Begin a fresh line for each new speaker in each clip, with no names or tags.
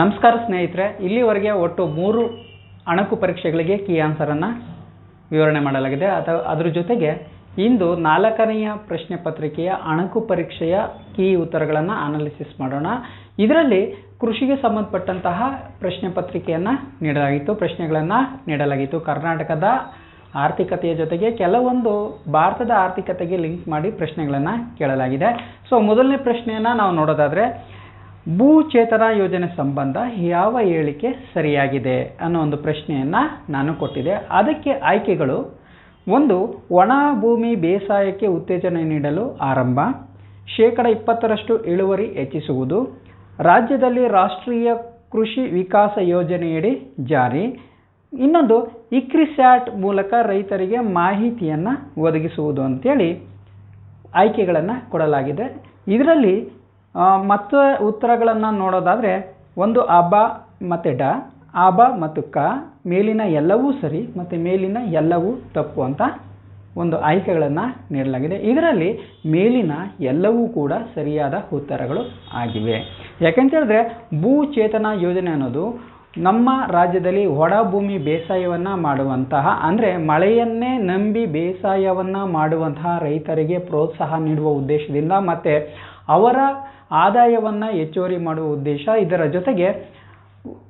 ನಮಸ್ಕಾರ ಸ್ನೇಹಿತರೆ, ಇಲ್ಲಿವರೆಗೆ ಒಟ್ಟು ಮೂರು ಅಣಕು ಪರೀಕ್ಷೆಗಳಿಗೆ ಕೀ ಆನ್ಸರನ್ನು ವಿವರಣೆ ಮಾಡಲಾಗಿದೆ. ಅಥವಾ ಅದರ ಜೊತೆಗೆ ಇಂದು ನಾಲ್ಕನೆಯ ಪ್ರಶ್ನೆ ಪತ್ರಿಕೆಯ ಅಣಕು ಪರೀಕ್ಷೆಯ ಕೀ ಉತ್ತರಗಳನ್ನು ಅನಾಲಿಸಿಸ್ ಮಾಡೋಣ. ಇದರಲ್ಲಿ ಕೃಷಿಗೆ ಸಂಬಂಧಪಟ್ಟಂತಹ ಪ್ರಶ್ನೆ ಪತ್ರಿಕೆಯನ್ನು ನೀಡಲಾಗಿತ್ತು, ಪ್ರಶ್ನೆಗಳನ್ನು ನೀಡಲಾಗಿತ್ತು. ಕರ್ನಾಟಕದ ಆರ್ಥಿಕತೆಯ ಜೊತೆಗೆ ಕೆಲವೊಂದು ಭಾರತದ ಆರ್ಥಿಕತೆಗೆ ಲಿಂಕ್ ಮಾಡಿ ಪ್ರಶ್ನೆಗಳನ್ನು ಕೇಳಲಾಗಿದೆ. ಸೊ ಮೊದಲನೇ ಪ್ರಶ್ನೆಯನ್ನು ನಾವು ನೋಡೋದಾದರೆ ಭೂಚೇತನ ಯೋಜನೆ ಸಂಬಂಧ ಯಾವ ಹೇಳಿಕೆ ಸರಿಯಾಗಿದೆ ಅನ್ನೋ ಒಂದು ಪ್ರಶ್ನೆಯನ್ನು ನಾನು ಕೊಟ್ಟಿದೆ ಅದಕ್ಕೆ ಆಯ್ಕೆಗಳು, ಒಂದು, ಒಣ ಭೂಮಿ ಬೇಸಾಯಕ್ಕೆ ಉತ್ತೇಜನ ನೀಡಲು ಆರಂಭ, ಶೇಕಡ ಇಪ್ಪತ್ತರಷ್ಟು ಇಳುವರಿ ಹೆಚ್ಚಿಸುವುದು, ರಾಜ್ಯದಲ್ಲಿ ರಾಷ್ಟ್ರೀಯ ಕೃಷಿ ವಿಕಾಸ ಯೋಜನೆಯಡಿ ಜಾರಿ, ಇನ್ನೊಂದು ಇಕ್ರಿಸ್ಯಾಟ್ ಮೂಲಕ ರೈತರಿಗೆ ಮಾಹಿತಿಯನ್ನು ಒದಗಿಸುವುದು ಅಂತೇಳಿ ಆಯ್ಕೆಗಳನ್ನು ಕೊಡಲಾಗಿದೆ. ಇದರಲ್ಲಿ ಮತ್ತು ಉತ್ತರಗಳನ್ನು ನೋಡೋದಾದರೆ ಒಂದು ಅಬ ಮತ್ತು ಡ ಆಬ ಮತ್ತು ಕ, ಮೇಲಿನ ಎಲ್ಲವೂ ಸರಿ ಮತ್ತು ಮೇಲಿನ ಎಲ್ಲವೂ ತಪ್ಪು ಅಂತ ಒಂದು ಆಯ್ಕೆಗಳನ್ನು ನೀಡಲಾಗಿದೆ. ಇದರಲ್ಲಿ ಮೇಲಿನ ಎಲ್ಲವೂ ಕೂಡ ಸರಿಯಾದ ಉತ್ತರಗಳು ಆಗಿವೆ. ಯಾಕೆಂತ ಹೇಳಿದ್ರೆ ಭೂಚೇತನ ಯೋಜನೆ ಅನ್ನೋದು ನಮ್ಮ ರಾಜ್ಯದಲ್ಲಿ ಒಣ ಭೂಮಿ ಬೇಸಾಯವನ್ನು ಮಾಡುವಂತಹ, ಅಂದರೆ ಮಳೆಯನ್ನೇ ನಂಬಿ ಬೇಸಾಯವನ್ನು ಮಾಡುವಂತಹ ರೈತರಿಗೆ ಪ್ರೋತ್ಸಾಹ ನೀಡುವ ಉದ್ದೇಶದಿಂದ ಮತ್ತು ಅವರ ಆದಾಯವನ್ನು ಹೆಚ್ಚುವರಿ ಮಾಡುವ ಉದ್ದೇಶ ಇದರ ಜೊತೆಗೆ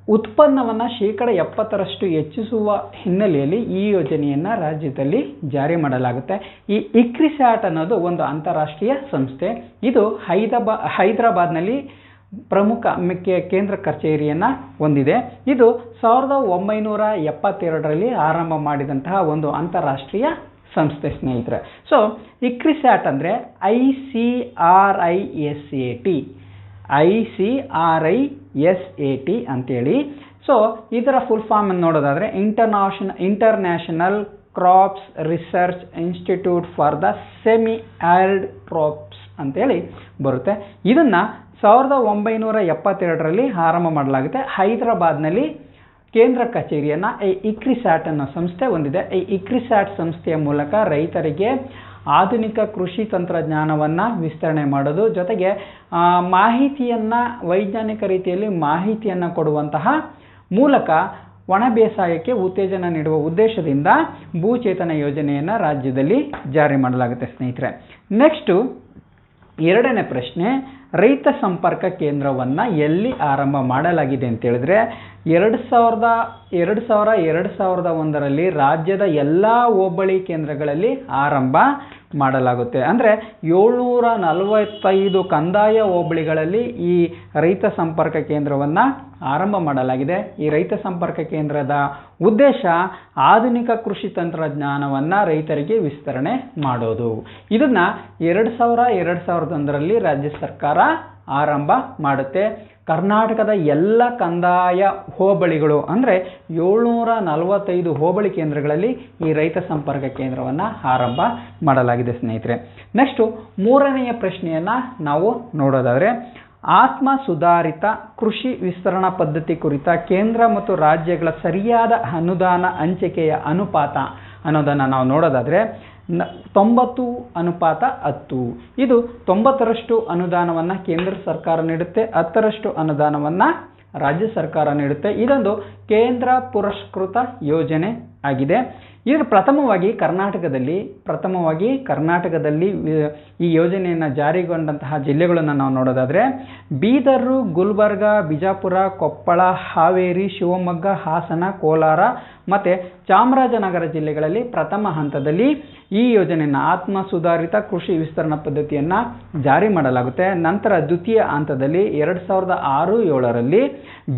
ಉತ್ಪನ್ನವನ್ನು ಶೇಕಡ ಎಪ್ಪತ್ತರಷ್ಟು ಹೆಚ್ಚಿಸುವ ಹಿನ್ನೆಲೆಯಲ್ಲಿ ಈ ಯೋಜನೆಯನ್ನು ರಾಜ್ಯದಲ್ಲಿ ಜಾರಿ ಮಾಡಲಾಗುತ್ತೆ. ಈ ಇಕ್ರಿಸ್ಯಾಟ್ ಅನ್ನೋದು ಒಂದು ಅಂತಾರಾಷ್ಟ್ರೀಯ ಸಂಸ್ಥೆ. ಇದು ಹೈದಬಾ, ಹೈದರಾಬಾದ್ನಲ್ಲಿ ಪ್ರಮುಖ ಮುಖ್ಯ ಕೇಂದ್ರ ಕಚೇರಿಯನ್ನು ಹೊಂದಿದೆ. ಇದು ಸಾವಿರದ ಒಂಬೈನೂರ ಎಪ್ಪತ್ತೆರಡರಲ್ಲಿ ಆರಂಭ ಮಾಡಿದಂತಹ ಒಂದು ಅಂತಾರಾಷ್ಟ್ರೀಯ ಸಂಸ್ಥೆ ಸ್ನೇಹಿತರೆ. ಸೊ ಇಕ್ರಿಸ್ಯಾಟ್ ಅಂದರೆ I C R I S A T I C R I S A T ಅಂತೇಳಿ. ಸೊ ಇದರ ಫುಲ್ ಫಾರ್ಮ್ ನೋಡೋದಾದರೆ internation international crops research institute for the semi arid crops ಅಂತೇಳಿ ಬರುತ್ತೆ. ಇದನ್ನು ಸಾವಿರದ ಒಂಬೈನೂರ ಎಪ್ಪತ್ತೆರಡರಲ್ಲಿ ಆರಂಭ ಮಾಡಲಾಗುತ್ತೆ. ಹೈದರಾಬಾದ್ನಲ್ಲಿ ಕೇಂದ್ರ ಕಚೇರಿಯನ್ನು ಈ ಇಕ್ರಿಸ್ಯಾಟ್ ಅನ್ನೋ ಸಂಸ್ಥೆ ಹೊಂದಿದೆ. ಈ ಇಕ್ರಿಸ್ಯಾಟ್ ಸಂಸ್ಥೆಯ ಮೂಲಕ ರೈತರಿಗೆ ಆಧುನಿಕ ಕೃಷಿ ತಂತ್ರಜ್ಞಾನವನ್ನು ವಿಸ್ತರಣೆ ಮಾಡೋದು, ಜೊತೆಗೆ ಮಾಹಿತಿಯನ್ನು, ವೈಜ್ಞಾನಿಕ ರೀತಿಯಲ್ಲಿ ಮಾಹಿತಿಯನ್ನು ಕೊಡುವಂತಹ ಮೂಲಕ ಒಣ ಬೇಸಾಯಕ್ಕೆ ಉತ್ತೇಜನ ನೀಡುವ ಉದ್ದೇಶದಿಂದ ಭೂಚೇತನ ಯೋಜನೆಯನ್ನು ರಾಜ್ಯದಲ್ಲಿ ಜಾರಿ ಮಾಡಲಾಗುತ್ತೆ ಸ್ನೇಹಿತರೆ. ನೆಕ್ಸ್ಟು ಎರಡನೇ ಪ್ರಶ್ನೆ ರೈತ ಸಂಪರ್ಕ ಕೇಂದ್ರವನ್ನು ಎಲ್ಲಿ ಆರಂಭ ಮಾಡಲಾಗಿದೆ ಅಂತ ಹೇಳಿದ್ರೆ, ಎರಡು ಸಾವಿರದ, ಎರಡು ಸಾವಿರ, ಎರಡು ಸಾವಿರದ ಒಂದರಲ್ಲಿ ರಾಜ್ಯದ ಎಲ್ಲ ಹೋಬಳಿ ಕೇಂದ್ರಗಳಲ್ಲಿ ಆರಂಭ ಮಾಡಲಾಗುತ್ತೆ. ಅಂದರೆ ಏಳ್ನೂರ ನಲವತ್ತೈದು ಕಂದಾಯ ಹೋಬಳಿಗಳಲ್ಲಿ ಈ ರೈತ ಸಂಪರ್ಕ ಕೇಂದ್ರವನ್ನು ಆರಂಭ ಮಾಡಲಾಗಿದೆ. ಈ ರೈತ ಸಂಪರ್ಕ ಕೇಂದ್ರದ ಉದ್ದೇಶ ಆಧುನಿಕ ಕೃಷಿ ತಂತ್ರಜ್ಞಾನವನ್ನು ರೈತರಿಗೆ ವಿಸ್ತರಣೆ ಮಾಡೋದು. ಇದನ್ನು ಎರಡು ಸಾವಿರ ಎರಡು ಸಾವಿರದ ಒಂದರಲ್ಲಿ ರಾಜ್ಯ ಸರ್ಕಾರ ಆರಂಭ ಮಾಡುತ್ತೆ. ಕರ್ನಾಟಕದ ಎಲ್ಲ ಕಂದಾಯ ಹೋಬಳಿಗಳು, ಅಂದರೆ ಏಳ್ನೂರ ನಲವತ್ತೈದು ಹೋಬಳಿ ಕೇಂದ್ರಗಳಲ್ಲಿ ಈ ರೈತ ಸಂಪರ್ಕ ಕೇಂದ್ರವನ್ನು ಆರಂಭ ಮಾಡಲಾಗಿದೆ ಸ್ನೇಹಿತರೆ. ನೆಕ್ಸ್ಟು ಮೂರನೆಯ ಪ್ರಶ್ನೆಯನ್ನು ನಾವು ನೋಡೋದಾದರೆ, ಆತ್ಮ ಸುಧಾರಿತ ಕೃಷಿ ವಿಸ್ತರಣಾ ಪದ್ಧತಿ ಕುರಿತ ಕೇಂದ್ರ ಮತ್ತು ರಾಜ್ಯಗಳ ಸರಿಯಾದ ಅನುದಾನ ಹಂಚಿಕೆಯ ಅನುಪಾತ ಅನ್ನೋದನ್ನು ನಾವು ನೋಡೋದಾದರೆ ನ ತೊಂಬತ್ತು ಅನುಪಾತ ಹತ್ತು. ಇದು ತೊಂಬತ್ತರಷ್ಟು ಅನುದಾನವನ್ನು ಕೇಂದ್ರ ಸರ್ಕಾರ ನೀಡುತ್ತೆ, ಹತ್ತರಷ್ಟು ಅನುದಾನವನ್ನು ರಾಜ್ಯ ಸರ್ಕಾರ ನೀಡುತ್ತೆ. ಇದೊಂದು ಕೇಂದ್ರ ಪುರಸ್ಕೃತ ಯೋಜನೆ ಆಗಿದೆ. ಇದು ಪ್ರಥಮವಾಗಿ ಕರ್ನಾಟಕದಲ್ಲಿ ಪ್ರಥಮವಾಗಿ ಕರ್ನಾಟಕದಲ್ಲಿ ಈ ಯೋಜನೆಯನ್ನು ಜಾರಿಗೊಂಡಂತಹ ಜಿಲ್ಲೆಗಳನ್ನು ನಾವು ನೋಡೋದಾದರೆ, ಬೀದರು, ಗುಲ್ಬರ್ಗ, ಬಿಜಾಪುರ, ಕೊಪ್ಪಳ, ಹಾವೇರಿ, ಶಿವಮೊಗ್ಗ, ಹಾಸನ, ಕೋಲಾರ ಮತ್ತು ಚಾಮರಾಜನಗರ ಜಿಲ್ಲೆಗಳಲ್ಲಿ ಪ್ರಥಮ ಹಂತದಲ್ಲಿ ಈ ಯೋಜನೆಯನ್ನು ಆತ್ಮ ಸುಧಾರಿತ ಕೃಷಿ ವಿಸ್ತರಣಾ ಪದ್ಧತಿಯನ್ನು ಜಾರಿ ಮಾಡಲಾಗುತ್ತೆ. ನಂತರ ದ್ವಿತೀಯ ಹಂತದಲ್ಲಿ ಎರಡು ಸಾವಿರದ ಆರು ಏಳರಲ್ಲಿ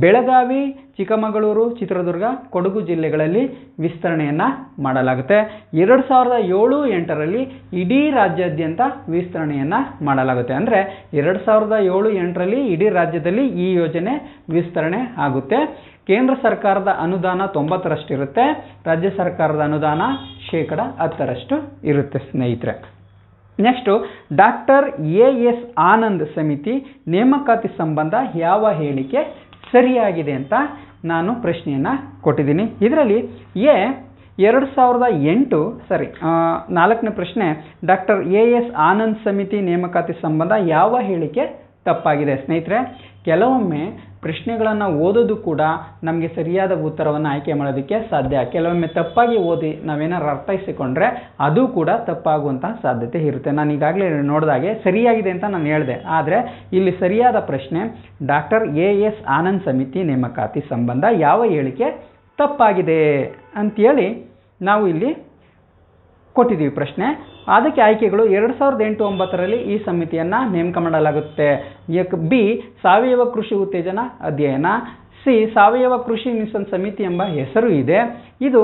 ಬೆಳಗಾವಿ, ಚಿಕ್ಕಮಗಳೂರು, ಚಿತ್ರದುರ್ಗ, ಕೊಡಗು ಜಿಲ್ಲೆಗಳಲ್ಲಿ ವಿಸ್ತರಣೆಯನ್ನು ಮಾಡಲಾಗುತ್ತೆ. ಎರಡು ಸಾವಿರದ ಏಳು, ಎಂಟರಲ್ಲಿ ಇಡೀ ರಾಜ್ಯಾದ್ಯಂತ ವಿಸ್ತರಣೆಯನ್ನು ಮಾಡಲಾಗುತ್ತೆ. ಅಂದರೆ ಎರಡು ಸಾವಿರದ ಏಳು, ಎಂಟರಲ್ಲಿ ಇಡೀ ರಾಜ್ಯದಲ್ಲಿ ಈ ಯೋಜನೆ ವಿಸ್ತರಣೆ ಆಗುತ್ತೆ. ಕೇಂದ್ರ ಸರ್ಕಾರದ ಅನುದಾನ ತೊಂಬತ್ತರಷ್ಟಿರುತ್ತೆ, ರಾಜ್ಯ ಸರ್ಕಾರದ ಅನುದಾನ ಶೇಕಡ ಹತ್ತರಷ್ಟು ಇರುತ್ತೆ ಸ್ನೇಹಿತರೆ. Next doctor A S Anand ಸಮಿತಿ ನೇಮಕಾತಿ ಸಂಬಂಧ ಯಾವ ಹೇಳಿಕೆ ಸರಿಯಾಗಿದೆ ಅಂತ ನಾನು ಪ್ರಶ್ನೆಯನ್ನು ಕೊಟ್ಟಿದ್ದೀನಿ. ಇದರಲ್ಲಿ ಎ ಎರಡು ಸಾವಿರದ ಎಂಟು ಸರಿ ನಾಲ್ಕನೇ ಪ್ರಶ್ನೆ, ಡಾಕ್ಟರ್ ಎ ಎಸ್ ಆನಂದ್ ಸಮಿತಿ ನೇಮಕಾತಿ ಸಂಬಂಧ ಯಾವ ಹೇಳಿಕೆ ತಪ್ಪಾಗಿದೆ? ಸ್ನೇಹಿತರೆ ಕೆಲವೊಮ್ಮೆ ಪ್ರಶ್ನೆಗಳನ್ನು ಓದೋದು ಕೂಡ ನಮಗೆ ಸರಿಯಾದ ಉತ್ತರವನ್ನು ಆಯ್ಕೆ ಮಾಡೋದಕ್ಕೆ ಸಾಧ್ಯ. ಕೆಲವೊಮ್ಮೆ ತಪ್ಪಾಗಿ ಓದಿ ನಾವೇನಾದ್ರು ಅರ್ಥೈಸಿಕೊಂಡ್ರೆ ಅದು ಕೂಡ ತಪ್ಪಾಗುವಂತಹ ಸಾಧ್ಯತೆ ಇರುತ್ತೆ. ನಾನು ಈಗಾಗಲೇ ನೋಡಿದಾಗೆ ಸರಿಯಾಗಿದೆ ಅಂತ ನಾನು ಹೇಳಿದೆ. ಆದರೆ ಇಲ್ಲಿ ಸರಿಯಾದ ಪ್ರಶ್ನೆ, ಡಾಕ್ಟರ್ ಎ ಎಸ್ ಆನಂದ್ ಸಮಿತಿ ನೇಮಕಾತಿ ಸಂಬಂಧ ಯಾವ ಹೇಳಿಕೆ ತಪ್ಪಾಗಿದೆ? ಅಂತೇಳಿ ನಾವು ಇಲ್ಲಿ ಕೊಟ್ಟಿದ್ದೀವಿ ಪ್ರಶ್ನೆ. ಅದಕ್ಕೆ ಆಯ್ಕೆಗಳು ಎರಡು ಸಾವಿರದ ಎಂಟು ಒಂಬತ್ತರಲ್ಲಿ ಈ ಸಮಿತಿಯನ್ನು ನೇಮಕ ಮಾಡಲಾಗುತ್ತೆ. ಬಿ, ಸಾವಯವ ಕೃಷಿ ಉತ್ತೇಜನ ಅಧ್ಯಯನ. ಸಿ, ಸಾವಯವ ಕೃಷಿ ಮಿಷನ್ ಸಮಿತಿ ಎಂಬ ಹೆಸರು ಇದೆ. ಇದು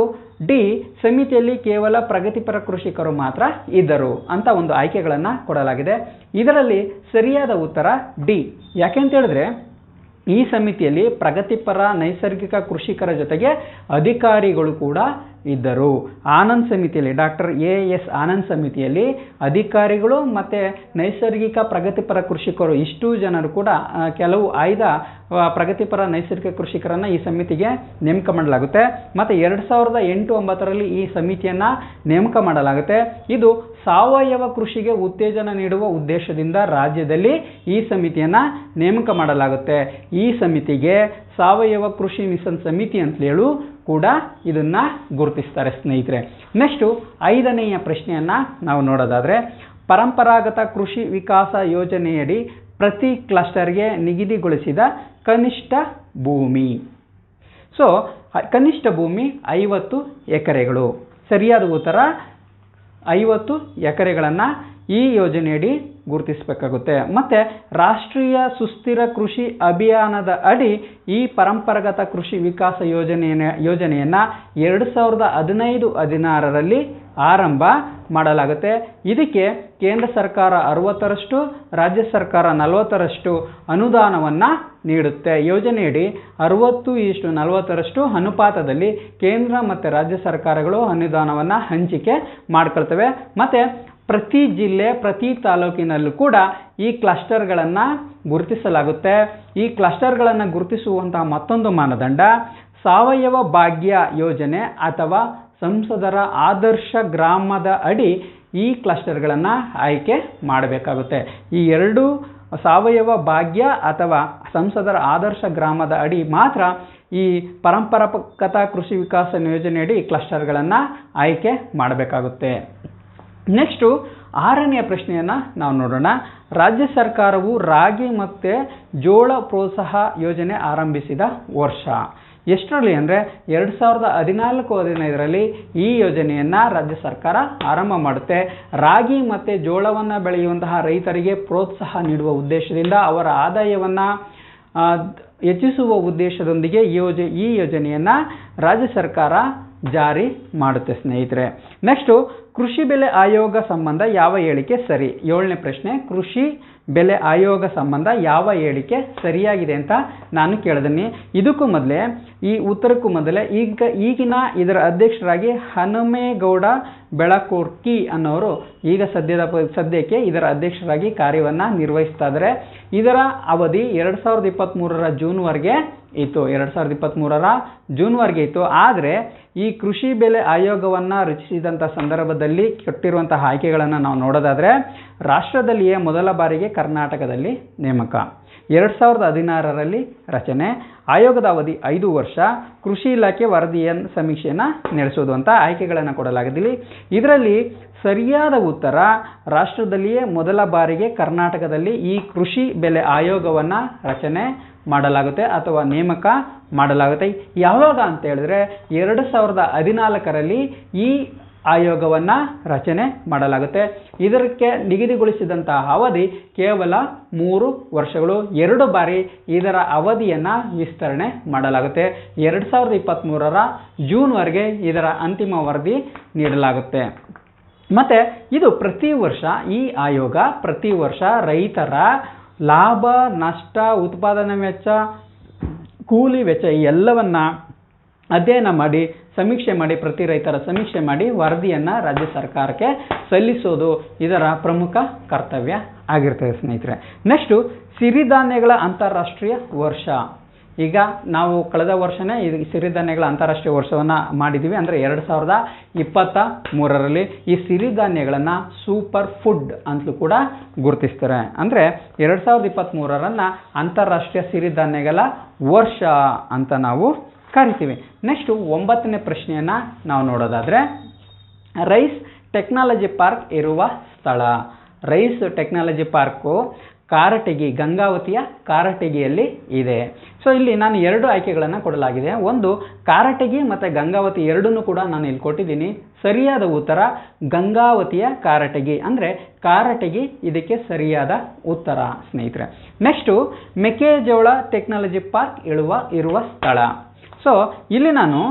ಡಿ, ಸಮಿತಿಯಲ್ಲಿ ಕೇವಲ ಪ್ರಗತಿಪರ ಕೃಷಿಕರು ಮಾತ್ರ ಇದ್ದರು ಅಂತ ಒಂದು ಆಯ್ಕೆಗಳನ್ನು ಕೊಡಲಾಗಿದೆ. ಇದರಲ್ಲಿ ಸರಿಯಾದ ಉತ್ತರ ಡಿ. ಯಾಕೆಂತ ಹೇಳಿದ್ರೆ ಈ ಸಮಿತಿಯಲ್ಲಿ ಪ್ರಗತಿಪರ ನೈಸರ್ಗಿಕ ಕೃಷಿಕರ ಜೊತೆಗೆ ಅಧಿಕಾರಿಗಳು ಕೂಡ ಇದ್ದರು. ಆನಂದ್ ಸಮಿತಿಯಲ್ಲಿ, ಡಾಕ್ಟರ್ ಎ ಎಸ್ ಆನಂದ್ ಸಮಿತಿಯಲ್ಲಿ ಅಧಿಕಾರಿಗಳು ಮತ್ತು ನೈಸರ್ಗಿಕ ಪ್ರಗತಿಪರ ಕೃಷಿಕರು ಇಷ್ಟು ಜನರು ಕೂಡ ಕೆಲವು ಆಯ್ದ ಪ್ರಗತಿಪರ ನೈಸರ್ಗಿಕ ಕೃಷಿಕರನ್ನು ಈ ಸಮಿತಿಗೆ ನೇಮಕ ಮಾಡಲಾಗುತ್ತೆ. ಮತ್ತು ಎರಡು ಸಾವಿರದ ಎಂಟು ಒಂಬತ್ತರಲ್ಲಿ ಈ ಸಮಿತಿಯನ್ನು ನೇಮಕ ಮಾಡಲಾಗುತ್ತೆ. ಇದು ಸಾವಯವ ಕೃಷಿಗೆ ಉತ್ತೇಜನ ನೀಡುವ ಉದ್ದೇಶದಿಂದ ರಾಜ್ಯದಲ್ಲಿ ಈ ಸಮಿತಿಯನ್ನು ನೇಮಕ ಮಾಡಲಾಗುತ್ತೆ. ಈ ಸಮಿತಿಗೆ ಸಾವಯವ ಕೃಷಿ ಮಿಷನ್ ಸಮಿತಿ ಅಂತ ಹೇಳು ಕೂಡ ಇದನ್ನು ಗುರುತಿಸ್ತಾರೆ ಸ್ನೇಹಿತರೆ. ನೆಕ್ಸ್ಟು ಐದನೆಯ ಪ್ರಶ್ನೆಯನ್ನು ನಾವು ನೋಡೋದಾದರೆ, ಪರಂಪರಾಗತ ಕೃಷಿ ವಿಕಾಸ ಯೋಜನೆಯಡಿ ಪ್ರತಿ ಕ್ಲಸ್ಟರ್ಗೆ ನಿಗದಿಗೊಳಿಸಿದ ಕನಿಷ್ಠ ಭೂಮಿ. ಸೊ ಕನಿಷ್ಠ ಭೂಮಿ ಐವತ್ತು ಎಕರೆಗಳು. ಸರಿಯಾದ ಉತ್ತರ ಐವತ್ತು ಎಕರೆಗಳನ್ನು ಈ ಯೋಜನೆಯಡಿ ಗುರುತಿಸಬೇಕಾಗುತ್ತೆ. ಮತ್ತು ರಾಷ್ಟ್ರೀಯ ಸುಸ್ಥಿರ ಕೃಷಿ ಅಭಿಯಾನದ ಅಡಿ ಈ ಪರಂಪರಾಗತ ಕೃಷಿ ವಿಕಾಸ ಯೋಜನೆಯ ಯೋಜನೆಯನ್ನು ಎರಡು ಸಾವಿರದ ಹದಿನೈದು ಹದಿನಾರರಲ್ಲಿ ಆರಂಭ ಮಾಡಲಾಗುತ್ತೆ. ಇದಕ್ಕೆ ಕೇಂದ್ರ ಸರ್ಕಾರ ಅರವತ್ತರಷ್ಟು, ರಾಜ್ಯ ಸರ್ಕಾರ ನಲವತ್ತರಷ್ಟು ಅನುದಾನವನ್ನು ನೀಡುತ್ತೆ. ಯೋಜನೆಯಡಿ ಅರವತ್ತು ಇಷ್ಟು ನಲವತ್ತರಷ್ಟು ಅನುಪಾತದಲ್ಲಿ ಕೇಂದ್ರ ಮತ್ತು ರಾಜ್ಯ ಸರ್ಕಾರಗಳು ಅನುದಾನವನ್ನು ಹಂಚಿಕೆ ಮಾಡ್ಕೊಳ್ತವೆ. ಮತ್ತು ಪ್ರತಿ ಜಿಲ್ಲೆ, ಪ್ರತಿ ತಾಲೂಕಿನಲ್ಲೂ ಕೂಡ ಈ ಕ್ಲಸ್ಟರ್ಗಳನ್ನು ಗುರುತಿಸಲಾಗುತ್ತೆ. ಈ ಕ್ಲಸ್ಟರ್ಗಳನ್ನು ಗುರುತಿಸುವಂತಹ ಮತ್ತೊಂದು ಮಾನದಂಡ ಸಾವಯವ ಭಾಗ್ಯ ಯೋಜನೆ ಅಥವಾ ಸಂಸದರ ಆದರ್ಶ ಗ್ರಾಮದ ಅಡಿ ಈ ಕ್ಲಸ್ಟರ್ಗಳನ್ನು ಆಯ್ಕೆ ಮಾಡಬೇಕಾಗುತ್ತೆ. ಈ ಎರಡು ಸಾವಯವ ಭಾಗ್ಯ ಅಥವಾ ಸಂಸದರ ಆದರ್ಶ ಗ್ರಾಮದ ಅಡಿ ಮಾತ್ರ ಈ ಪರಂಪರಾಗತ ಕೃಷಿ ವಿಕಾಸ ಯೋಜನೆಯಡಿ ಕ್ಲಸ್ಟರ್ಗಳನ್ನು ಆಯ್ಕೆ ಮಾಡಬೇಕಾಗುತ್ತೆ. ನೆಕ್ಸ್ಟು ಆರನೆಯ ಪ್ರಶ್ನೆಯನ್ನು ನಾವು ನೋಡೋಣ. ರಾಜ್ಯ ಸರ್ಕಾರವು ರಾಗಿ ಮತ್ತು ಜೋಳ ಪ್ರೋತ್ಸಾಹ ಯೋಜನೆ ಆರಂಭಿಸಿದ ವರ್ಷ. ಎಷ್ಟರಲ್ಲಿ ಅಂದರೆ ಎರಡು ಸಾವಿರದ ಹದಿನಾಲ್ಕು ಹದಿನೈದರಲ್ಲಿ ಈ ಯೋಜನೆಯನ್ನು ರಾಜ್ಯ ಸರ್ಕಾರ ಆರಂಭ ಮಾಡುತ್ತೆ. ರಾಗಿ ಮತ್ತು ಜೋಳವನ್ನು ಬೆಳೆಯುವಂತಹ ರೈತರಿಗೆ ಪ್ರೋತ್ಸಾಹ ನೀಡುವ ಉದ್ದೇಶದಿಂದ ಅವರ ಆದಾಯವನ್ನು ಹೆಚ್ಚಿಸುವ ಉದ್ದೇಶದೊಂದಿಗೆ ಯೋಜ, ಈ ಯೋಜನೆಯನ್ನು ರಾಜ್ಯ ಸರ್ಕಾರ ಜಾರಿ ಮಾಡುತ್ತೆ ಸ್ನೇಹಿತರೆ. ನೆಕ್ಸ್ಟು ಕೃಷಿ ಬೆಲೆ ಆಯೋಗ ಸಂಬಂಧ ಯಾವ ಹೇಳಿಕೆ ಸರಿ? ಏಳನೇ ಪ್ರಶ್ನೆ, ಕೃಷಿ ಬೆಲೆ ಆಯೋಗ ಸಂಬಂಧ ಯಾವ ಹೇಳಿಕೆ ಸರಿಯಾಗಿದೆ ಅಂತ ನಾನು ಕೇಳಿದ್ದೀನಿ ಇದಕ್ಕೂ ಮೊದಲೇ, ಈ ಉತ್ತರಕ್ಕೂ ಮೊದಲೇ, ಈಗ, ಈಗಿನ ಇದರ ಅಧ್ಯಕ್ಷರಾಗಿ ಹನುಮೇಗೌಡ ಬೆಳಕೋರ್ಕಿ ಅನ್ನೋರು ಈಗ ಸದ್ಯದ ಸದ್ಯಕ್ಕೆ ಇದರ ಅಧ್ಯಕ್ಷರಾಗಿ ಕಾರ್ಯವನ್ನು ನಿರ್ವಹಿಸ್ತಾ ಇದ್ದಾರೆ. ಇದರ ಅವಧಿ ಎರಡು ಸಾವಿರದ ಇಪ್ಪತ್ತ್ಮೂರರ ಜೂನ್ವರೆಗೆ ಇತ್ತು, ಎರಡು ಸಾವಿರದ ಇಪ್ಪತ್ತ್ಮೂರರ ಜೂನ್ವರೆಗೆ ಇತ್ತು. ಆದರೆ, ಈ ಕೃಷಿ ಬೆಲೆ ಆಯೋಗವನ್ನು ರಚಿಸಿದಂಥ ಸಂದರ್ಭದಲ್ಲಿ ಕೊಟ್ಟಿರುವಂತಹ ಆಯ್ಕೆಗಳನ್ನು ನಾವು ನೋಡೋದಾದರೆ, ರಾಷ್ಟ್ರದಲ್ಲಿಯೇ ಮೊದಲ ಬಾರಿಗೆ ಕರ್ನಾಟಕದಲ್ಲಿ ನೇಮಕ. ಎರಡು ಸಾವಿರದ ಹದಿನಾರರಲ್ಲಿ ರಚನೆ. ಆಯೋಗದ ಅವಧಿ ಐದು ವರ್ಷ. ಕೃಷಿ ಇಲಾಖೆ ವರದಿಯ ಸಮೀಕ್ಷೆಯನ್ನು ನಡೆಸೋದು ಅಂತ ಆಯ್ಕೆಗಳನ್ನು ಕೊಡಲಾಗಿದೆ ಇದರಲ್ಲಿ ಸರಿಯಾದ ಉತ್ತರ, ರಾಷ್ಟ್ರದಲ್ಲಿಯೇ ಮೊದಲ ಬಾರಿಗೆ ಕರ್ನಾಟಕದಲ್ಲಿ ಈ ಕೃಷಿ ಬೆಲೆ ಆಯೋಗವನ್ನು ರಚನೆ. ಮಾಡಲಾಗುತ್ತೆ ಅಥವಾ ನೇಮಕ ಮಾಡಲಾಗುತ್ತೆ. ಯಾವಾಗ ಅಂತ ಹೇಳಿದ್ರೆ ಎರಡು ಸಾವಿರದ ಹದಿನಾಲ್ಕರಲ್ಲಿ ಈ ಆಯೋಗವನ್ನು ರಚನೆ ಮಾಡಲಾಗುತ್ತೆ. ಇದಕ್ಕೆ ನಿಗದಿಗೊಳಿಸಿದಂತಹ ಅವಧಿ ಕೇವಲ ಮೂರು ವರ್ಷಗಳು. ಎರಡು ಬಾರಿ ಇದರ ಅವಧಿಯನ್ನು ವಿಸ್ತರಣೆ ಮಾಡಲಾಗುತ್ತೆ. ಎರಡು ಸಾವಿರದ ಇಪ್ಪತ್ತ್ಮೂರರ ಜೂನ್ವರೆಗೆ ಇದರ ಅಂತಿಮ ವರದಿ ನೀಡಲಾಗುತ್ತೆ. ಮತ್ತು ಇದು ಪ್ರತಿ ವರ್ಷ ಈ ಆಯೋಗ ಪ್ರತಿ ವರ್ಷ ರೈತರ ಲಾಭ, ನಷ್ಟ, ಉತ್ಪಾದನಾ ವೆಚ್ಚ, ಕೂಲಿ ವೆಚ್ಚ ಈ ಎಲ್ಲವನ್ನು ಅಧ್ಯಯನ ಮಾಡಿ, ಸಮೀಕ್ಷೆ ಮಾಡಿ, ಪ್ರತಿ ರೈತರ ಸಮೀಕ್ಷೆ ಮಾಡಿ ವರದಿಯನ್ನು ರಾಜ್ಯ ಸರ್ಕಾರಕ್ಕೆ ಸಲ್ಲಿಸೋದು ಇದರ ಪ್ರಮುಖ ಕರ್ತವ್ಯ ಆಗಿರ್ತದೆ ಸ್ನೇಹಿತರೆ. ನೆಕ್ಸ್ಟು ಸಿರಿಧಾನ್ಯಗಳ ಅಂತಾರಾಷ್ಟ್ರೀಯ ವರ್ಷ. ಈಗ ನಾವು ಕಳೆದ ವರ್ಷನೇ ಇದು ಸಿರಿಧಾನ್ಯಗಳ ಅಂತಾರಾಷ್ಟ್ರೀಯ ವರ್ಷವನ್ನು ಮಾಡಿದ್ದೀವಿ ಅಂದರೆ ಎರಡು ಸಾವಿರದ ಇಪ್ಪತ್ತ ಮೂರರಲ್ಲಿ ಈ ಸಿರಿಧಾನ್ಯಗಳನ್ನು ಸೂಪರ್ ಫುಡ್ ಅಂತಲೂ ಕೂಡ ಗುರುತಿಸ್ತಾರೆ. ಅಂದರೆ ಎರಡು ಸಾವಿರದ ಇಪ್ಪತ್ತ್ಮೂರರನ್ನು ಅಂತಾರಾಷ್ಟ್ರೀಯ ಸಿರಿಧಾನ್ಯಗಳ ವರ್ಷ ಅಂತ ನಾವು ಕರಿತೀವಿ. ನೆಕ್ಸ್ಟು ಒಂಬತ್ತನೇ ಪ್ರಶ್ನೆಯನ್ನು ನಾವು ನೋಡೋದಾದರೆ, ರೈಸ್ ಟೆಕ್ನಾಲಜಿ ಪಾರ್ಕ್ ಇರುವ ಸ್ಥಳ. ರೈಸ್ ಟೆಕ್ನಾಲಜಿ ಪಾರ್ಕು ಕಾರಟಗಿ, ಗಂಗಾವತಿಯ ಕಾರಟಗಿಯಲ್ಲಿ ಇದೆ. ಸೊ ಇಲ್ಲಿ ನಾನು ಎರಡು ಆಯ್ಕೆಗಳನ್ನು ಕೊಡಲಾಗಿದೆ. ಒಂದು, ಕಾರಟಗಿ ಮತ್ತು ಗಂಗಾವತಿ ಎರಡನ್ನೂ ಕೂಡ ನಾನು ಇಲ್ಲಿ ಕೊಟ್ಟಿದ್ದೀನಿ. ಸರಿಯಾದ ಉತ್ತರ, ಗಂಗಾವತಿಯ ಕಾರಟಗಿ. ಅಂದರೆ ಕಾರಟಗಿ ಇದಕ್ಕೆ ಸರಿಯಾದ ಉತ್ತರ, ಸ್ನೇಹಿತರೆ. ನೆಕ್ಸ್ಟು ಮೆಕ್ಕೆಜೋಳ ಟೆಕ್ನಾಲಜಿ ಪಾರ್ಕ್ ಇಳುವ, ಇರುವ ಸ್ಥಳ. ಸೊ ಇಲ್ಲಿ ನಾನು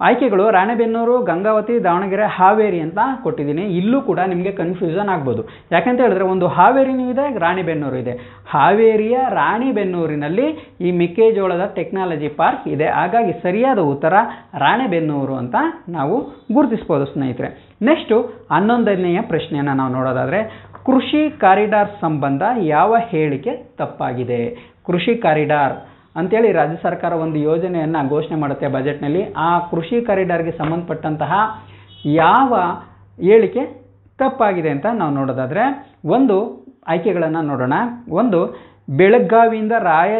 ಆಯ್ಕೆಗಳು ರಾಣೆಬೆನ್ನೂರು, ಗಂಗಾವತಿ, ದಾವಣಗೆರೆ, ಹಾವೇರಿ ಅಂತ ಕೊಟ್ಟಿದ್ದೀನಿ. ಇಲ್ಲೂ ಕೂಡ ನಿಮಗೆ ಕನ್ಫ್ಯೂಷನ್ ಆಗ್ಬೋದು. ಯಾಕಂತ ಹೇಳಿದ್ರೆ ಒಂದು ಹಾವೇರಿನೂ ಇದೆ, ರಾಣಿಬೆನ್ನೂರು ಇದೆ. ಹಾವೇರಿಯ ರಾಣಿಬೆನ್ನೂರಿನಲ್ಲಿ ಈ ಮೆಕ್ಕೆಜೋಳದ ಟೆಕ್ನಾಲಜಿ ಪಾರ್ಕ್ ಇದೆ. ಹಾಗಾಗಿ ಸರಿಯಾದ ಉತ್ತರ ರಾಣೆಬೆನ್ನೂರು ಅಂತ ನಾವು ಗುರುತಿಸ್ಬೋದು, ಸ್ನೇಹಿತರೆ. ನೆಕ್ಸ್ಟು ಹನ್ನೊಂದನೆಯ ಪ್ರಶ್ನೆಯನ್ನು ನಾವು ನೋಡೋದಾದರೆ, ಕೃಷಿ ಕಾರಿಡಾರ್ ಸಂಬಂಧ ಯಾವ ಹೇಳಿಕೆ ತಪ್ಪಾಗಿದೆ? ಕೃಷಿ ಕಾರಿಡಾರ್ ಅಂತೇಳಿ ರಾಜ್ಯ ಸರ್ಕಾರ ಒಂದು ಯೋಜನೆಯನ್ನು ಘೋಷಣೆ ಮಾಡುತ್ತೆ ಬಜೆಟ್ನಲ್ಲಿ. ಆ ಕೃಷಿ ಕಾರಿಡಾರ್ಗೆ ಸಂಬಂಧಪಟ್ಟಂತಹ ಯಾವ ಹೇಳಿಕೆ ತಪ್ಪಾಗಿದೆ ಅಂತ ನಾವು ನೋಡೋದಾದರೆ, ಒಂದು ಆಯ್ಕೆಗಳನ್ನು ನೋಡೋಣ. ಒಂದು ಬೆಳಗಾವಿಯಿಂದ ರಾಯ